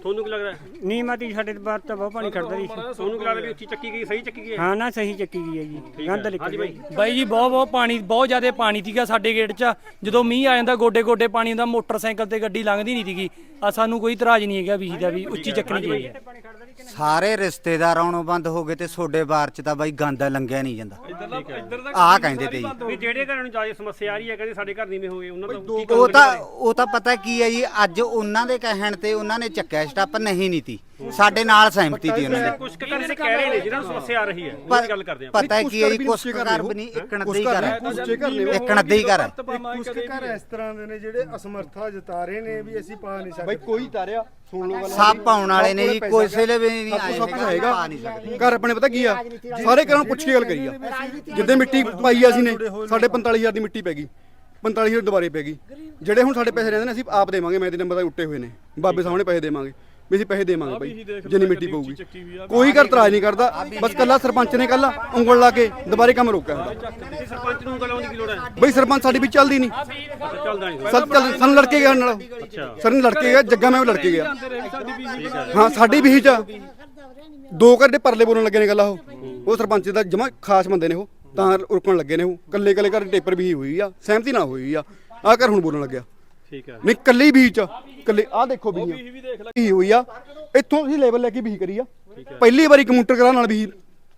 ਤੁਹਾਨੂੰ ਕੀ ਲੱਗਦਾ? ਨੀਮਾ ਦੀ ਸਾਡੇ ਬਾਤ ਤਾਂ ਬਹੁਤ ਪਾਣੀ ਖੜਦਾ ਜੀ। ਤੁਹਾਨੂੰ ਕੀ ਲੱਗਦਾ ਵੀ ਉੱਚੀ ਚੱਕੀ ਗਈ ਸਹੀ ਚੱਕੀ ਗਈ ਹੈ? ਹਾਂ ਨਾ ਸਹੀ ਚੱਕੀ ਗਈ ਹੈ ਜੀ। ਗੰਦ ਹਾਂਜੀ ਲਿਖ ਬਾਈ। ਬਾਈ ਜੀ ਬਹੁਤ ਬਹੁਤ ਪਾਣੀ ਬਹੁਤ ਜ਼ਿਆਦਾ ਪਾਣੀ ਸੀਗਾ ਸਾਡੇ ਗੇਟ 'ਚ। ਜਦੋਂ ਮੀਂਹ ਆ ਜਾਂਦਾ ਗੋਡੇ ਗੋਡੇ ਪਾਣੀ ਹੁੰਦਾ ਮੋਟਰਸਾਈਕਲ ਤੇ ਗੱਡੀ ਲੰਘਦੀ ਨਹੀਂ ਸੀਗੀ। ਆ ਸਾਨੂੰ ਕੋਈ ਇਤਰਾਜ਼ ਨਹੀਂ ਹੈਗਾ ਵੀ ਦਾ ਵੀ ਉੱਚੀ ਚੱਕਣੀ ਚਾਹੀਦੀ ਹੈ। ਸਾਰੇ ਰਿਸ਼ਤੇਦਾਰ ਆਉਣੋਂ ਬੰਦ ਹੋ ਗਏ ਤੇ ਸੋਡੇ ਬਾਰ ਚ ਤਾਂ ਬਾਈ ਗੰਦਾ ਲੰਘਿਆ ਨਹੀਂ ਜਾਂਦਾ। ਆਹ ਕਹਿੰਦੇ ਤੇ ਜੀ ਵੀ ਜਿਹੜੇ ਘਰਾਂ ਨੂੰ ਜ਼ਿਆਦਾ ਸਮੱਸਿਆ ਆ ਰਹੀ ਹੈ ਕਹਿੰਦੇ ਸਾਡੇ ਘਰ ਨੀਵੇਂ ਹੋ ਗਏ ਉਹਨਾਂ ਤੋਂ ਕੀ ਉਹ ਤਾਂ ਉਹ ਤਾਂ ਪਤਾ ਕੀ ਹੈ ਜੀ ਅੱਜ ਉਹਨਾਂ ਦੇ ਕਹਿਣ ਤੇ ਉਹਨਾਂ ਨੇ ਚੱਕਿਆ ਸਟੈਪ ਨਹੀਂ ਨੀਤੀ। ਸਾਡੇ ਨਾਲ ਸਹਿਮਤੀ ਸੀ ਉਹਨਾਂ ਦੀ ਕੁਝ ਕੁ ਘਰ ਕਹਿ ਰਹੇ ਨੇ ਜਿਹਨਾਂ ਨੂੰ ਸਮੱਸਿਆ ਆ ਰਹੀ ਹੈ ਉਹਨਾਂ ਦੀ ਗੱਲ ਕਰਦੇ ਆਪਾਂ ਪਤਾ ਕੀ ਹੈ ਜੀ ਕੁਛ ਕੁ ਘਰ ਵੀ ਨਹੀਂ ਇੱਕ ਨੱਦੇ ਹੀ ਘਰ ਹੈ। ਇੱਕ ਨੱਦੇ ਹੀ ਘਰ ਹੈ। ਕੁਛ ਘਰ ਇਸ ਤਰ੍ਹਾਂ ਦੇ ਨੇ ਜਿਹੜੇ ਅਸਮਰਥਾ ਜਤਾ ਰਹੇ ਨੇ ਵੀ ਅਸੀਂ ਪਾ ਨਹੀਂ ਬਈ ਕੋਈ ਤਾਰਿਆ ਸੁਣ ਲਓ ਗੱਲ। ਸਭ ਪਾਉਣ ਵਾਲੇ ਨੇ ਜੀ ਕੋਈ ਵੇਲੇ ਵੀ ਨਹੀਂ ਆਏ ਸਭ ਕੁਝ ਹੈਗੇ, ਹੈਗਾ। ਪਾ ਨਹੀਂ ਸਕਦੇ। ਘਰ ਆਪਣੇ ਪਤਾ ਕੀ ਆ ਸਾਰੇ ਘਰਾਂ ਨੂੰ ਪੁੱਛ ਕੇ ਗੱਲ ਕਰੀ ਆ। ਜਿੱਦੇ ਮਿੱਟੀ ਪਾਈ ਆ ਅਸੀਂ ਨੇ ਸਾਡੇ 45000 ਦੀ ਮਿੱਟੀ ਪੈ ਗਈ 45000 ਦੁਬਾਰੇ ਪੈ ਗਈ। ਜਿਹੜੇ ਹੁਣ ਸਾਡੇ ਪੈਸੇ ਰਹਿੰਦੇ ਨੇ ਅਸੀਂ ਆਪ ਦੇਵਾਂਗੇ ਮੈਂ ਤੇ ਨੰਬਰ ਦਾ ਉੱਟੇ ਹੋਏ ਨੇ। ਬਾਬੇ ਸਾਹਮਣੇ ਪੈਸੇ ਦੇਵਾਂਗੇ। ਵੀ ਅਸੀਂ ਪੈਸੇ ਦੇਵਾਂਗੇ ਬਾਈ ਜਿੰਨੀ ਮਿੱਟੀ ਪਊਗੀ। ਕੋਈ ਘਰ ਇਤਰਾਜ਼ ਨਹੀਂ ਕਰਦਾ ਬਸ ਕੱਲਾ ਸਰਪੰਚ ਨੇ ਕੱਲਾ ਉਂਗਲ ਲਾ ਕੇ ਦੁਬਾਰੇ ਕੰਮ ਰੋਕਿਆ ਸਾਡਾ ਸਰਪੰਚ ਨੂੰ ਗੱਲ ਆਉਣ ਦੀ ਕੀ ਲੋੜ ਹੈ? ਬਈ ਸਰਪੰਚ ਸਾਡੀ ਵੀ ਚੱਲਦੀ ਨਹੀਂ। ਚੱਲਦਾ ਨਹੀਂ। ਸਭ ਚੱਲ ਸਾਨੂੰ ਲੜਕੇ ਗਿਆ ਨਾਲ। ਸਾਨੂੰ ਲੜਕੇ ਗਿਆ ਜੱਗਾ ਮੈਂ ਵੀ ਲੜਕੇ ਗਿਆ। ਹਾਂ। ਸਾਡੀ ਵੀ ਚ ਦੋ ਘਰ ਦੇ ਪਰਲੇ ਬੋਲਣ ਲੱਗੇ ਨੇ ਗੱਲਾਂ ਉਹ। ਉਹ ਸਰਪੰਚ ਦਾ ਜਮਾ ਖਾਸ ਬੰਦੇ ਨੇ ਉਹ। ਤਾਂ ਰੁਕਣ ਲੱਗੇ ਨੇ ਉਹ। ਕੱਲੇ ਕੱਲੇ ਘਰ ਟੇਪਰ ਵੀ ਹੋਈ ਆ ਸਹਿਮਤੀ ਨਾ ਹੋਈ ਆ। ਆ ਘਰ ਹੁਣ ਬੋਲਣ ਲੱਗਿਆ। ਠੀਕ ਹੈ ਨਹੀਂ ਕੱਲੀ ਵੀ ਚ। ਕੱਲੇ ਆ ਦੇਖੋ ਵੀ ਵੀ ਹੋਈ ਆ? ਇੱਥੋਂ ਅਸੀਂ ਲੈਵਲ ਲੈ ਕੇ ਵੀ ਕਰੀ ਆ। ਪਹਿਲੀ ਵਾਰੀ ਕੰਪਿਊਟਰ ਕਰਾ ਨਾਲ ਵੀ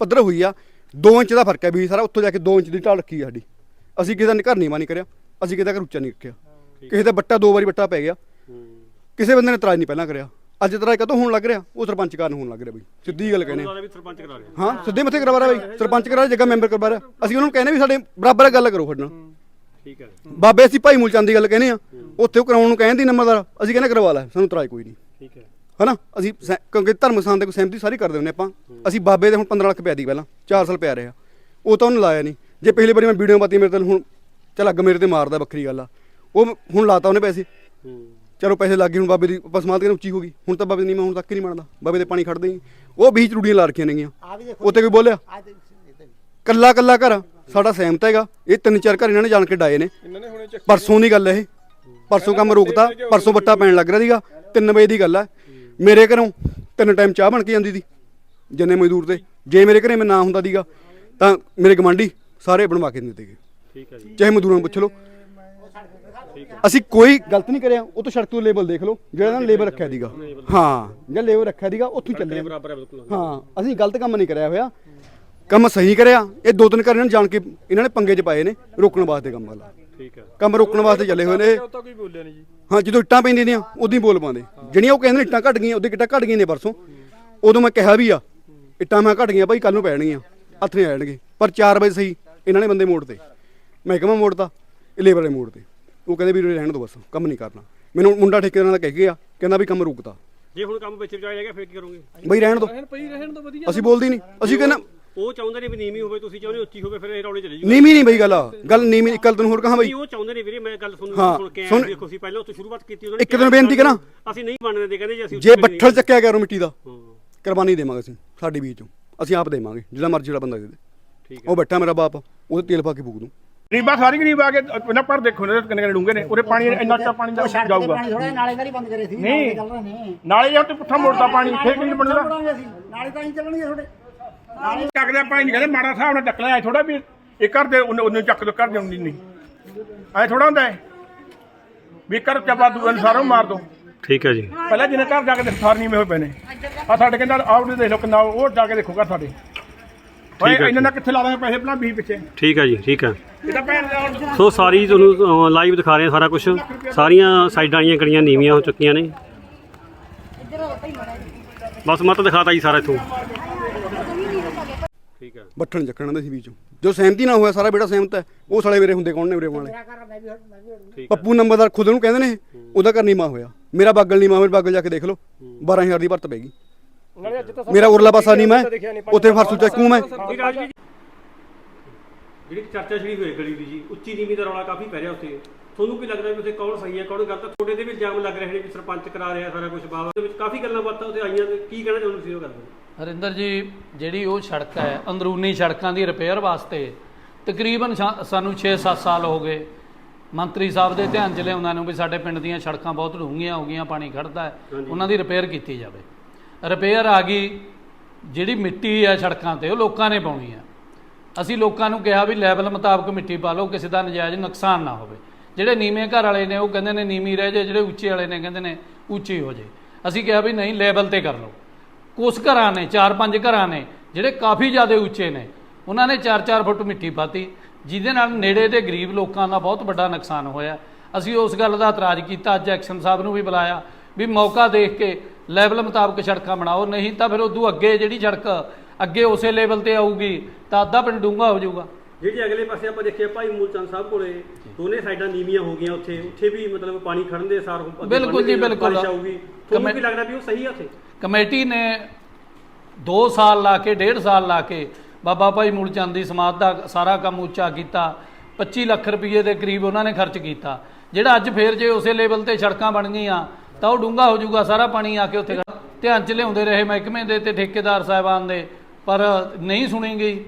ਪੱਧਰ ਹੋਈ ਆ। 2 ਇੰਚ ਦਾ ਫ਼ਰਕ ਹੈ ਵੀ ਸਾਰਾ। ਉੱਥੋਂ ਜਾ ਕੇ 2 ਇੰਚ ਦੀ ਢਾਲ ਰੱਖੀ ਆ ਸਾਡੀ। ਅਸੀਂ ਕਿਸੇ ਦਾ ਘਰ ਨਹੀਂ ਮਾਨੀ ਕਰਿਆ। ਅਸੀਂ ਕਿਸੇ ਦਾ ਘਰ ਉੱਚਾ ਨਹੀਂ ਰੱਖਿਆ। ਕਿਸੇ ਦਾ ਬੱਟਾ ਦੋ ਵਾਰੀ ਬੱਟਾ ਪੈ ਗਿਆ। ਕਿਸੇ ਬੰਦੇ ਨੇ ਇਤਰਾਜ਼ ਨਹੀਂ ਪਹਿਲਾਂ ਕਰਿਆ। ਅੱਜ ਇਤਰਾਜ਼ ਕਦੋਂ ਹੋਣ ਲੱਗ ਰਿਹਾ? ਉਹ ਸਰਪੰਚ ਕਾਰਨ ਹੋਣ ਲੱਗ ਰਿਹਾ ਬਈ। ਸਿੱਧੀ ਗੱਲ ਕਹਿੰਦੇ ਹਾਂ ਸਿੱਧੇ ਮੱਥੇ ਕਰਵਾ ਰਿਹਾ ਬਈ। ਸਰਪੰਚ ਕਰਾ ਰਿਹਾ ਜੱਗਾ ਮੈਂਬਰ ਕਰਵਾ ਰਿਹਾ। ਅਸੀਂ ਉਹਨਾਂ ਨੂੰ ਕਹਿੰਦੇ ਵੀ ਸਾਡੇ ਬਰਾਬਰ ਗੱਲ ਕਰੋ ਸਾਡੇ ਨਾਲ। ਠੀਕ ਹੈ ਬਾਬੇ ਅਸੀਂ ਭਾਈ ਮੂਲਚੰਦ ਦੀ ਗੱਲ ਕਹਿੰਦੇ ਆ। ਉੱਥੇ ਉਹ ਕਰਾਉਣ ਨੂੰ ਕਹਿੰਦੀ ਨੰਬਰਦਾਰ ਅਸੀਂ ਕਹਿੰਦੇ ਕਰਵਾ ਲੈ ਸਾਨੂੰ ਇਤਰਾਜ਼ ਕੋਈ ਨਹੀਂ। ਠੀਕ ਹੈ। ਹਨਾ? ਅਸੀਂ ਸਹਿ- ਕਿਉਂਕਿ ਧਰਮ ਸਥਾਨ ਦੇ ਕੋਈ ਸਹਿਮਤੀ ਸਾਰੀ ਕਰਦੇ ਹੁੰਦੇ ਆਪਾਂ। ਅਸੀਂ ਬਾਬੇ ਦੇ ਹੁਣ 15 ਲੱਖ ਪਿਆ ਦੀ ਪਹਿਲਾਂ 4 ਸਾਲ ਪਿਆ ਰਿਹਾ। ਉਹ ਤਾਂ ਉਹਨੇ ਲਾਇਆ ਨਹੀਂ। ਜੇ ਪਹਿਲੀ ਵਾਰੀ ਮੈਂ ਵੀਡੀਓ ਪਾਤੀ ਮੇਰੇ ਤੇ ਹੁਣ ਚੱਲ ਅੱਗ ਮੇਰੇ ਤੇ ਮਾਰਦਾ ਵੱਖਰੀ ਗੱਲ ਆ। ਉਹ ਹੁਣ ਲਾਤਾ ਉਹਨੇ ਪੈਸੇ। ਚਲੋ ਪੈਸੇ ਲੱਗ ਗਏ ਹੁਣ ਬਾਬੇ ਦੀ ਪਸਮਾਲ ਤੇ ਉੱਚੀ ਹੋ ਗਈ? ਹੁਣ ਤਾਂ ਬਾਬੇ ਦੀ ਨੀਵਾਂ ਹੁਣ ਤੱਕ ਹੀ ਨਹੀਂ ਬਣਦਾ। ਬਾਬੇ ਦੇ ਪਾਣੀ ਖੜਦੇ ਹੀ ਉਹ ਬੀਚ ਰੂੜੀਆਂ ਲਾ ਰੱਖੀਆਂ ਨੇਗੀਆਂ। ਉੱਥੇ ਕੋਈ ਬੋਲਿਆ? ਕੱਲਾ ਕੱਲਾ ਘਰ ਸਾਡਾ ਸਹਿਮਤ ਹੈਗਾ। ਇਹ ਤਿੰਨ ਚਾਰ ਘਰ ਇਹਨਾਂ ਨੇ ਜਾਣ ਕੇ ਡਾਏ ਨੇ। ਪਰਸੋਂ ਦੀ ਗੱਲ ਹੈ ਇਹ। ਪਰਸੋਂ ਕੰਮ ਰੋਕਤਾ ਪਰਸੋਂ ਬੱਟਾ ਪੈਣ ਲੱਗ ਰਿਹਾ ਸੀਗਾ 3 ਵਜੇ ਦੀ ਗੱਲ ਹੈ ਮੇਰੇ ਘਰੋਂ ਤਿੰਨ ਟਾਈਮ ਚਾਹ ਬਣ ਕੇ ਜਾਂਦੀ ਸੀ ਜਿੰਨੇ ਮਜ਼ਦੂਰ ਤੇ। ਜੇ ਮੇਰੇ ਘਰੇ ਮੈਂ ਨਾ ਹੁੰਦਾ ਸੀਗਾ ਤਾਂ ਮੇਰੇ ਗਵਾਂਢੀ ਸਾਰੇ ਬਣਵਾ ਕੇ ਦਿੰਦੇ ਸੀਗੇ। ਠੀਕ ਹੈ ਜੀ। ਚਾਹੇ ਮਜ਼ਦੂਰਾਂ ਨੂੰ ਪੁੱਛ ਲਓ। ਅਸੀਂ ਕੋਈ ਗਲਤ ਨਹੀਂ ਕਰਿਆ ਉਹ ਤੋਂ ਸੜਕ ਤੋਂ ਲੇਬਲ ਦੇਖ ਲਓ ਜਿਹੜਾ ਇਹਨਾਂ ਨੇ ਲੇਬਲ ਰੱਖਿਆ ਸੀਗਾ। ਹਾਂ ਜਿਹੜਾ ਲੇਬਲ ਰੱਖਿਆ ਸੀਗਾ ਉੱਥੋਂ ਚੱਲੇ ਹਾਂ ਅਸੀਂ ਗਲਤ ਕੰਮ ਨਹੀਂ ਕਰਿਆ ਹੋਇਆ। ਕੰਮ ਸਹੀ ਕਰਿਆ ਇਹ ਦੋ ਤਿੰਨ ਘਰ ਇਹਨਾਂ ਨੇ ਜਾਣ ਕੇ ਇਹਨਾਂ ਨੇ ਪੰਗੇ 'ਚ ਪਾਏ ਨੇ ਰੋਕਣ ਵਾਸਤੇ ਕੰਮ ਵਾਲਾ। ਠੀਕ ਹੈ। ਕੰਮ ਰੋਕਣ ਵਾਸਤੇ ਚੱਲੇ ਹੋਏ ਨੇ। ਇਹ। ਉਹ ਤਾਂ ਕੋਈ ਬੋਲਿਆ ਨਹੀਂ ਜੀ। ਹਾਂ ਜਦੋਂ ਇੱਟਾਂ ਪੈਂਦੀਆਂ ਨੇ ਉਦੋਂ ਹੀ ਬੋਲ ਪਾਉਂਦੇ। ਜਿਹੜੀਆਂ ਉਹ ਕਹਿੰਦੇ ਨੇ ਇੱਟਾਂ ਘਟ ਗਈਆਂ ਉਹਦੇ ਇੱਟਾਂ ਘਟ ਗਈਆਂ ਨੇ ਪਰਸੋਂ। ਉਦੋਂ ਮੈਂ ਕਿਹਾ ਵੀ ਆ ਇੱਟਾਂ ਮੈਂ ਘਟ ਗਈਆਂ ਭਾਈ ਕੱਲ ਨੂੰ ਪੈਣਗੀਆਂ ਹੱਥ ਨਹੀਂ ਆਣਗੇ ਪਰ 4 ਵਜੇ ਸਹੀ ਇਹਨਾਂ ਨੇ ਬੰਦੇ ਮੋੜ ਤੇ ਮੈਂ ਕਿਹਾ ਮੋੜਤਾ ਇਹ ਲੇਬਰ ਨੇ ਮੋੜ ਤੇ ਉਹ ਕਹਿੰਦੇ ਵੀ ਉਰੇ ਰਹਿਣ ਦੋ ਬਸ ਕੰਮ ਨਹੀਂ ਕਰਨਾ। ਮੈਨੂੰ ਮੁੰਡਾ ਠੇਕੇਦਾਰ ਨਾਲ ਕਹਿ ਗਿਆ ਕਹਿੰਦਾ ਵੀ ਕੰਮ ਰੁਕਤਾ। ਜੇ ਹੁਣ ਕੰਮ ਵਿੱਚ ਗਿਆ ਫਿਰ ਕੀ ਕਰੋਗੇ? ਬਈ ਰਹਿਣ ਦੋ। ਪਈ ਰਹਿਣ ਤੋਂ ਵਧੀਆ। ਅਸੀਂ ਬੋਲਦੇ ਨਹੀਂ। ਅਸੀਂ ਕਹਿੰਦਾ ਉਹ ਚਾਹੁੰਦੇ ਨੇ ਵੀ ਨੀਵੀਂ ਹੋਵੇ ਤੁਸੀਂ ਚਾਹੁੰਦੇ ਹੋ ਉੱਚੀ ਹੋਵੇ ਫਿਰ ਇਹ ਰੌਲੇ ਚਲੇ ਜੂਗੇ ਨੀਵੀਂ ਨਹੀਂ ਬਈ ਗੱਲ। ਗੱਲ ਨੀਵੀਂ ਇੱਕ ਗੱਲ ਤੈਨੂੰ ਹੋਰ ਕਹਾਂ ਬਈ। ਉਹ ਚਾਹੁੰਦੇ ਨੇ ਵੀਰੇ ਮੈਂ ਗੱਲ ਸੁਣ ਹਾਂ, ਸੁਣ ਕੇ ਆਇਆ ਦੇਖੋ ਸੀ ਪਹਿਲਾਂ ਉੱਥੇ ਸ਼ੁਰੂਆਤ ਕੀਤੀ ਉਹਨਾਂ ਨੇ ਇੱਕ ਦਿਨ ਬੇਨਤੀ ਕਰਾਂ? ਅਸੀਂ ਨਹੀਂ ਮੰਨਦੇ ਤੇ ਕਹਿੰਦੇ ਜੀ ਅਸੀਂ ਜੇ ਬੱਠਲ ਚੱਕਿਆ ਗਿਆ ਰੋ ਮਿੱਟੀ ਦਾ ਹਾਂ। ਕੁਰਬਾਨੀ ਦੇਵਾਂਗੇ ਅਸੀਂ ਸਾਡੀ ਬੀਜ ਚੋਂ ਅਸੀਂ ਆਪ ਦੇਵਾਂਗੇ ਜਿਹੜਾ ਮਰਜ਼ੀ ਵਾਲਾ ਬੰਦਾ ਦੇ ਦੇ। ਉਹ ਬੈਠਾ ਮੇਰਾ ਬਾਪ ਉਹਦੇ ਤੇਲ ਪਾ ਕੇ ਫੂਕ ਦੂੰ। ਗਰੀਬਾਂ ਸਾਰੀ ਗਰੀਬ ਆ ਕੇ ਇਹਨਾਂ ਪਰ ਦੇਖੋ ਨੇ ਕਿੰਨੇ ਕਿੰਨੇ ਡੂੰਗੇ ਨੇ ਉਹਦੇ ਪਾਣੀ ਇੰਨਾ ਚਾ ਪਾਣੀ ਦਾ ਜਾਊਗਾ। ਨਾਲੇ ਦਾ ਹੀ ਬੰਦ ਕਰੇ ਸੀ ਨਹੀਂ। ਨੇ। ਨਾਲੇ ਜਾਂ ਤੇ ਪੁੱਠਾ ਮੋੜਦਾ ਪਾਣੀ ਫੇਰ ਕਿੰਨੀ ਬਣਦਾ? ਨਾਲੇ ਤਾਂ ਹੀ ਚੱਲਣਗੇ ਤੁਹਾਡੇ। ਚੱਕਦੇ ਪਾਣੀ ਨਹੀਂ ਕਹਿੰਦੇ ਮਾੜਾ ਹਿਸਾਬ ਨਾਲ ਚੱਕ ਲਿਆ ਥੋੜਾ ਵੀ ਇਹ ਘਰ ਦੇ ਉਹਨੇ ਉਹਨੇ ਚੱਕ ਦੋ ਘਰ ਦੇ ਹੁੰਦੀ ਨਹੀਂ। ਐ ਥੋੜਾ ਹੁੰਦਾ ਹੈ ਵੀ ਘਰ ਚੱਪਾ ਦੂਏ ਨੂੰ ਸਾਰਾ ਮਾਰ ਦੋ। ਠੀਕ ਹੈ ਜੀ। ਪਹਿਲਾਂ ਜਿਹਨੇ ਘਰ ਜਾ ਕੇ ਦੇਖ ਸਾਰ ਨਹੀਂ ਹੋਏ ਪਏ ਨੇ। ਆ ਸਾਡੇ ਕਹਿੰਦਾ ਆਉਟ ਦੇਖ ਲਓ ਕਿੰਨਾ ਉਹ ਜਾ ਕੇ ਦੇਖੋ ਘਰ ਸਾਡੇ। ਓਏ ਇਹਨਾਂ ਨਾਲ ਕਿੱਥੇ ਲਾ ਦਾਂਗੇ ਪੈਸੇ ਭਲਾ 20 ਪਿੱਛੇ। ਠੀਕ ਹੈ ਜੀ ਠੀਕ ਹੈ। ਦਾ ਸੋ ਸਾਰੀ ਤੁਹਾਨੂੰ ਲਾਈਵ ਦਿਖਾ ਰਹੇ ਹਾਂ ਸਾਰਾ ਕੁਝ ਸਾਰੀਆਂ ਸਾਈਡਾਂ ਵਾਲੀਆਂ ਗਲੀਆਂ ਨੀਵੀਆਂ ਹੋ ਚੁੱਕੀਆਂ ਨੇ। ਬਸ ਮਤ ਦਿਖਾਤਾ ਜੀ ਸਾਰਾ ਇਥੋਂ। ਠੀਕ ਹੈ ਬੱਠਣ ਚੱਕਣ ਦੇ ਸੀ ਬੀਜ ਚੋਂ ਜੋ ਸਹਿਮਤੀ ਨਾ ਹੋਇਆ ਸਾਰਾ ਬੇਟਾ ਸਹਿਮਤ ਹੈ। ਉਹ ਸਾਲੇ ਮੇਰੇ ਹੁੰਦੇ ਕੌਣ ਨੇ ਮੇਰੇ ਵਾਲੇ? ਪੱਪੂ ਨੰਬਰਦਾਰ ਖੁਦ ਨੂੰ ਕਹਿੰਦੇ ਨੇ ਉਹਦਾ ਘਰ ਨੀਮਾ ਹੋਇਆ। ਮੇਰਾ ਬਾਗਲ ਨੀਮਾ ਮੇਰੇ ਬਾਗਲ ਜਾ ਕੇ ਦੇਖ ਲਓ। 12000 ਦੀ ਭਰਤ ਪੈਗੀ ਮੇਰਾ ਉਰਲਾ ਪਾਸਾ ਨੀਮਾ ਹੈ ਉੱਥੇ ਫਰਸੂ ਚੱਕੂ ਮੈਂ। ਜਿਹੜੀ ਚਰਚਾ ਛਿੜੀ ਹੋਈ ਗਲੀ ਦੀ ਜੀ ਉੱਚੀ ਨੀਵੀਂ ਦਾ ਰੌਲਾ ਕਾਫੀ ਪੈ ਰਿਹਾ ਉੱਥੇ। ਤੁਹਾਨੂੰ ਕੀ ਲੱਗਦਾ ਵੀ ਉੱਥੇ ਕੌਣ ਸਹੀ ਹੈ ਕੌਣ ਗਲਤ? ਹੈ ਤੁਹਾਡੇ ਤੇ ਵੀ ਇਲਜ਼ਾਮ ਲੱਗ ਰਹੇ ਨੇ ਵੀ ਸਰਪੰਚ ਕਰਾ ਰਿਹਾ ਸਾਰਾ ਕੁਝ ਬਾਬਾ। ਦੇ ਵਿੱਚ ਕਾਫੀ ਗੱਲਾਂ ਬਾਤਾਂ ਉੱਥੇ ਆਈਆਂ ਤੇ ਕੀ ਕਹਿਣਾ ਚਾਹੁੰਦੇ ਸੀ ਉਹ ਗੱਲ ਹਰਿੰਦਰ ਜੀ ਜਿਹੜੀ ਉਹ ਸੜਕ ਹੈ ਅੰਦਰੂਨੀ ਸੜਕਾਂ ਦੀ ਰਿਪੇਅਰ ਵਾਸਤੇ ਤਕਰੀਬਨ ਸਾਨੂੰ 6-7 ਸਾਲ ਹੋ ਗਏ। ਮੰਤਰੀ ਸਾਹਿਬ ਦੇ ਧਿਆਨ 'ਚ ਲਿਆਉਂਦਾ ਨੂੰ ਵੀ ਸਾਡੇ ਪਿੰਡ ਦੀਆਂ ਸੜਕਾਂ ਬਹੁਤ ਡੂੰਘੀਆਂ ਹੋ ਗਈਆਂ ਪਾਣੀ ਖੜਦਾ ਹੈ। ਉਹਨਾਂ ਦੀ ਰਿਪੇਅਰ ਕੀਤੀ ਜਾਵੇ। ਰਿਪੇਅਰ ਆ ਗਈ ਜਿਹੜੀ ਮਿੱਟੀ ਹੈ ਸੜਕਾਂ ਤੇ ਉਹ ਲੋਕਾਂ ਨੇ ਪਾਉਣੀ ਹੈ। ਅਸੀਂ ਲੋਕਾਂ ਨੂੰ ਕਿਹਾ ਵੀ ਲੈਵਲ ਮੁਤਾਬਕ ਮਿੱਟੀ ਪਾ ਲਓ ਕਿਸੇ ਦਾ ਨਜਾਇਜ਼ ਨੁਕਸਾਨ ਨਾ ਹੋਵੇ। ਜਿਹੜੇ ਨੀਵੇਂ ਘਰ ਵਾਲੇ ਨੇ ਉਹ ਕਹਿੰਦੇ ਨੇ ਨੀਵੀਂ ਰਹਿ ਜੇ ਜਿਹੜੇ ਉੱਚੇ ਵਾਲੇ ਨੇ ਕਹਿੰਦੇ ਨੇ ਉੱਚੀ ਹੋ ਜੇ ਅਸੀਂ ਕਿਹਾ ਵੀ ਨਹੀਂ ਲੈਵਲ ਤੇ ਕਰ ਲਓ। ਕੁਛ ਘਰਾਂ ਨੇ, ਚਾਰ ਪੰਜ ਘਰਾਂ ਨੇ, ਜਿਹੜੇ ਕਾਫੀ ਜ਼ਿਆਦਾ ਉੱਚੇ ਨੇ। ਉਹਨਾਂ ਨੇ 4-4 ਫੁੱਟ ਮਿੱਟੀ ਪਾਤੀ, ਜਿਹਦੇ ਨਾਲ ਨੇੜੇ ਦੇ ਗਰੀਬ ਲੋਕਾਂ ਦਾ ਬਹੁਤ ਵੱਡਾ ਨੁਕਸਾਨ ਹੋਇਆ। ਅਸੀਂ ਉਸ ਗੱਲ ਦਾ ਇਤਰਾਜ਼ ਕੀਤਾ, ਅੱਜ ਐਕਸ਼ਨ ਸਾਹਿਬ ਨੂੰ ਵੀ ਬੁਲਾਇਆ, ਵੀ ਮੌਕਾ ਦੇਖ ਕੇ ਲੈਵਲ ਮੁਤਾਬਕ ਸੜਕਾਂ ਬਣਾਓ, ਨਹੀਂ ਤਾਂ ਫਿਰ ਉਦੋਂ ਅੱਗੇ ਜਿਹੜੀ ਸੜਕ ਅੱਗੇ ਉਸੇ ਲੈਵਲ ਤੇ ਆਊਗੀ, ਤਾਂ ਅੱਧਾ ਪਿੰਡ ਡੂੰਘਾ ਹੋ ਜਾਊਗਾ। ਜਿਹੜੀ ਅਗਲੇ ਪਾਸੇ ਆਪਾਂ ਦੇਖਿਆ ਭਾਈ ਮੂਲਚੰਦ ਸਾਹਿਬ ਕੋਲੇ ਦੋਨੇ ਸਾਈਡਾਂ ਨੀਵੀਆਂ ਹੋ ਗਈਆਂ ਉੱਥੇ। ਉੱਥੇ ਵੀ ਮਤਲਬ ਪਾਣੀ ਖੜਨ ਦੇ ਸਾਰ ਬਿਲਕੁਲ ਜੀ, ਬਿਲਕੁਲ। ਆਊਗੀ। ਤੁਹਾਨੂੰ ਲੱਗਦਾ ਵੀ ਉਹ ਸਹੀ ਆ ਉੱਥੇ? ਕਮੇਟੀ ਨੇ 2 ਸਾਲ ਲਾ ਕੇ 1.5 ਸਾਲ ਲਾ ਕੇ ਬਾਬਾ ਭਾਈ ਮੂਲਚੰਦ ਦੀ ਸਮਾਧ ਦਾ ਸਾਰਾ ਕੰਮ ਉੱਚਾ ਕੀਤਾ। 25 ਲੱਖ ਰੁਪਏ ਦੇ ਕਰੀਬ ਉਹਨਾਂ ਨੇ ਖਰਚ ਕੀਤਾ। ਜਿਹੜਾ ਅੱਜ ਫੇਰ ਜੇ ਉਸੇ ਲੈਵਲ ਤੇ ਸੜਕਾਂ ਬਣ ਗਈਆਂ ਤਾਂ ਉਹ ਡੂੰਘਾ ਹੋ ਜਾਊਗਾ ਸਾਰਾ ਪਾਣੀ ਆ ਕੇ ਉੱਥੇ ਧਿਆਨ ਚ ਲਿਆਉਂਦੇ ਰਹੇ ਮਹਿਕਮੇ ਦੇ ਤੇ ਠੇਕੇਦਾਰ ਸਾਹਿਬਾਨ ਦੇ ਪਰ ਨਹੀਂ ਸੁਣੀ ਗਈ।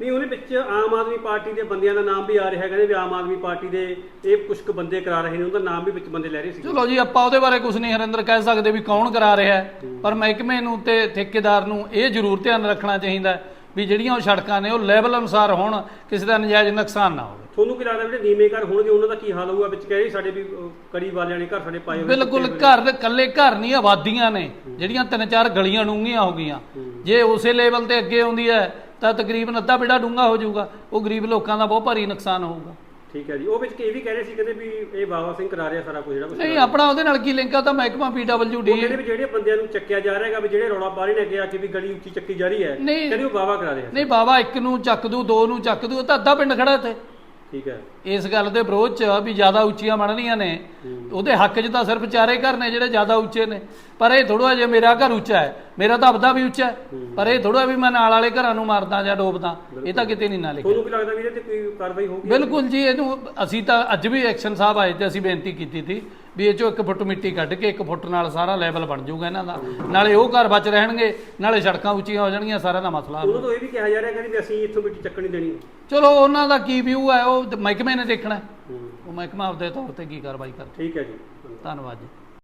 ਨਹੀਂ ਉਹਦੇ ਵਿੱਚ ਆਮ ਆਦਮੀ ਪਾਰਟੀ ਦੇ ਬੰਦਿਆਂ ਦਾ ਨਾਮ ਵੀ ਆ ਰਿਹਾ ਕਹਿੰਦੇ ਵੀ ਆਮ ਆਦਮੀ ਪਾਰਟੀ ਦੇ ਇਹ ਕੁਝ ਕੁ ਬੰਦੇ ਕਰਾ ਰਹੇ ਨੇ ਉਹਦਾ ਨਾਮ ਵੀ ਵਿੱਚ ਬੰਦੇ ਲੈ ਰਹੇ ਸੀ ਚਲੋ ਜੀ ਆਪਾਂ ਉਹਦੇ ਬਾਰੇ ਕੁਝ ਨਹੀਂ ਹਰਿੰਦਰ ਕਹਿ ਸਕਦੇ ਵੀ ਕੌਣ ਕਰਾ ਰਿਹਾ ਹੈ ਪਰ ਮਹਿਕਮੇ ਨੂੰ ਤੇ ਠੇਕੇਦਾਰ ਨੂੰ ਇਹ ਜ਼ਰੂਰ ਧਿਆਨ ਰੱਖਣਾ ਚਾਹੀਦਾ ਵੀ ਜਿਹੜੀਆਂ ਉਹ ਸੜਕਾਂ ਨੇ ਉਹ ਲੈਵਲ ਅਨੁਸਾਰ ਹੋਣ ਕਿਸੇ ਦਾ ਨਜਾਇਜ਼ ਨੁਕਸਾਨ ਨਾ ਹੋਵੇ। ਤੁਹਾਨੂੰ ਕੀ ਲੱਗਦਾ ਵੀ ਜਿਹੜੇ ਨੀਵੇਂ ਘਰ ਹੋਣਗੇ ਉਹਨਾਂ ਦਾ ਕੀ ਹਾਲ ਹੋਊਗਾ? ਵਿੱਚ ਕਹਿ ਸਾਡੇ ਵੀ ਕੜੀ ਵਾਲਿਆਂ ਨੇ ਘਰ ਸਾਡੇ ਪਾਏ ਹੋਏ ਬਿਲਕੁਲ। ਘਰ ਇਕੱਲੇ ਘਰ ਨਹੀਂ ਆਬਾਦੀਆਂ ਨੇ ਜਿਹੜੀਆਂ ਤਿੰਨ ਚਾਰ ਗਲੀਆਂ ਡੂੰਘੀਆਂ ਹੋ ਗਈਆਂ। ਜੇ ਉਸੇ ਲੈਵਲ ਤੇ ਅੱਗੇ ਆਉਂਦੀ ਹੈ ਤਾਂ ਤਕਰੀਬਨ ਅੱਧਾ ਬੇੜਾ ਡੂੰਘਾ ਹੋ ਜਾਊਗਾ ਉਹ ਗਰੀਬ ਲੋਕਾਂ ਦਾ ਬਹੁਤ ਭਾਰੀ ਨੁਕਸਾਨ ਹੋਊਗਾ ਠੀਕ ਹੈ ਜੀ ਉਹ ਵਿੱਚ ਇਹ ਵੀ ਕਹਿ ਰਹੇ ਸੀ ਕਹਿੰਦੇ ਵੀ ਇਹ ਬਾਬਾ ਸਿੰਘ ਕਰਾ ਰਿਹਾ ਸਾਰਾ ਕੁਝ ਜਿਹੜਾ ਕੁਛ ਨਹੀਂ ਆਪਣਾ ਉਹਦੇ ਨਾਲ ਕੀ ਲਿੰਕ ਆ ਤਾਂ ਮਹਿਕਮਾ ਰਿਹਾ। ਉਹ ਪੀਡਬਲਯੂਡੀ ਕਹਿੰਦੇ ਵੀ ਜਿਹੜੇ ਬੰਦਿਆਂ ਨੂੰ ਚੱਕਿਆ ਜਾ ਰਿਹਾ ਹੈਗਾ ਵੀ ਜਿਹੜੇ ਰੌਲਾ ਪਾ ਰਹੇ ਨੇ ਆ ਕੇ ਵੀ ਗਲੀ ਉੱਚੀ ਚੱਕੀ ਜਾ ਰਹੀ ਹੈ। ਕਹਿੰਦੇ ਉਹ ਬਾਬਾ ਕਰਾ ਰਿਹਾ ਨਹੀਂ ਬਾਬਾ ਇੱਕ ਨੂੰ ਚੱਕ ਦੂ ਦੋ ਨੂੰ ਚੱਕ ਦੂ ਉਹ ਤਾਂ ਅੱਧਾ ਪਿੰਡ ਖੜਾ ਇੱਥੇ ਠੀਕ ਹੈ। ਇਸ ਗੱਲ ਦੇ ਵਿਰੋਧ ਚ ਵੀ ਜ਼ਿਆਦਾ ਉੱਚੀਆਂ ਬਣਨੀਆਂ ਨੇ। ਉਹਦੇ ਹੱਕ 'ਚ ਤਾਂ ਸਿਰਫ ਚਾਰੇ ਘਰ ਨੇ ਜਿਹੜੇ ਜ਼ਿਆਦਾ ਉੱਚੇ ਨੇ। ਪਰ ਇਹ ਥੋੜਾ ਜਿਹਾ ਮੇਰਾ ਘਰ ਉੱਚਾ ਹੈ। ਮੇਰਾ ਤਾਂ ਆਪਦਾ ਵੀ ਉੱਚਾ ਹੈ। ਪਰ ਇਹ ਥੋੜਾ ਵੀ ਮੈਂ ਨਾਲ ਵਾਲੇ ਘਰਾਂ ਨੂੰ ਮਾਰਦਾ ਜਾਂ ਡੋਬਦਾ ਇਹ ਤਾਂ ਕਿਤੇ ਨਹੀਂ ਨਾ ਲਿਖਿਆ। ਤੁਹਾਨੂੰ ਕੀ ਲੱਗਦਾ ਵੀ ਇਹਦੇ ਤੇ ਕੋਈ ਕਾਰਵਾਈ ਹੋਊਗੀ ਬਿਲਕੁਲ ਜੀ ਇਹਨੂੰ ਅਸੀਂ ਤਾਂ ਅੱਜ ਵੀ ਐਕਸ਼ਨ ਸਾਹਿਬ ਆਏ ਤੇ ਅਸੀਂ ਬੇਨਤੀ ਕੀਤੀ ਸੀ ਵੀ ਇਹ ਚੋਂ ਇੱਕ ਫੁੱਟ ਮਿੱਟੀ ਕੱਢ ਕੇ ਇੱਕ ਫੁੱਟ ਨਾਲ ਸਾਰਾ ਲੈਵਲ ਬਣ ਜਾਊਗਾ ਇਹਨਾਂ ਦਾ। ਨਾਲੇ ਉਹ ਘਰ ਬਚ ਰਹਿਣਗੇ ਨਾਲੇ ਸੜਕਾਂ ਉੱਚੀਆਂ ਹੋ ਜਾਣਗੀਆਂ ਸਾਰਾ ਦਾ ਮਸਲਾ ਉਹਨਾਂ ਤੋਂ ਇਹ ਵੀ ਕਿਹਾ ਜਾ ਰਿਹਾ ਕਹਿੰਦੇ ਵੀ ਅਸੀਂ ਇੱਥੋਂ ਮਿੱਟੀ ਚੱਕਣ ਨਹੀਂ ਦੇਣੀ ਚਲੋ ਉਹਨਾਂ ਦਾ ਕੀ ਵਿਊ ਹੈ ਉਹ ਮਹਿਕਮੇ ਨੇ ਦੇਖਣਾ। ਉਹ ਮਹਿਕਮਾ ਆਪਦੇ ਤੌਰ ਤੇ ਕੀ ਕਾਰਵਾਈ ਕਰ ਠੀਕ ਹੈ ਜੀ। ਧੰਨਵਾਦ ਜੀ।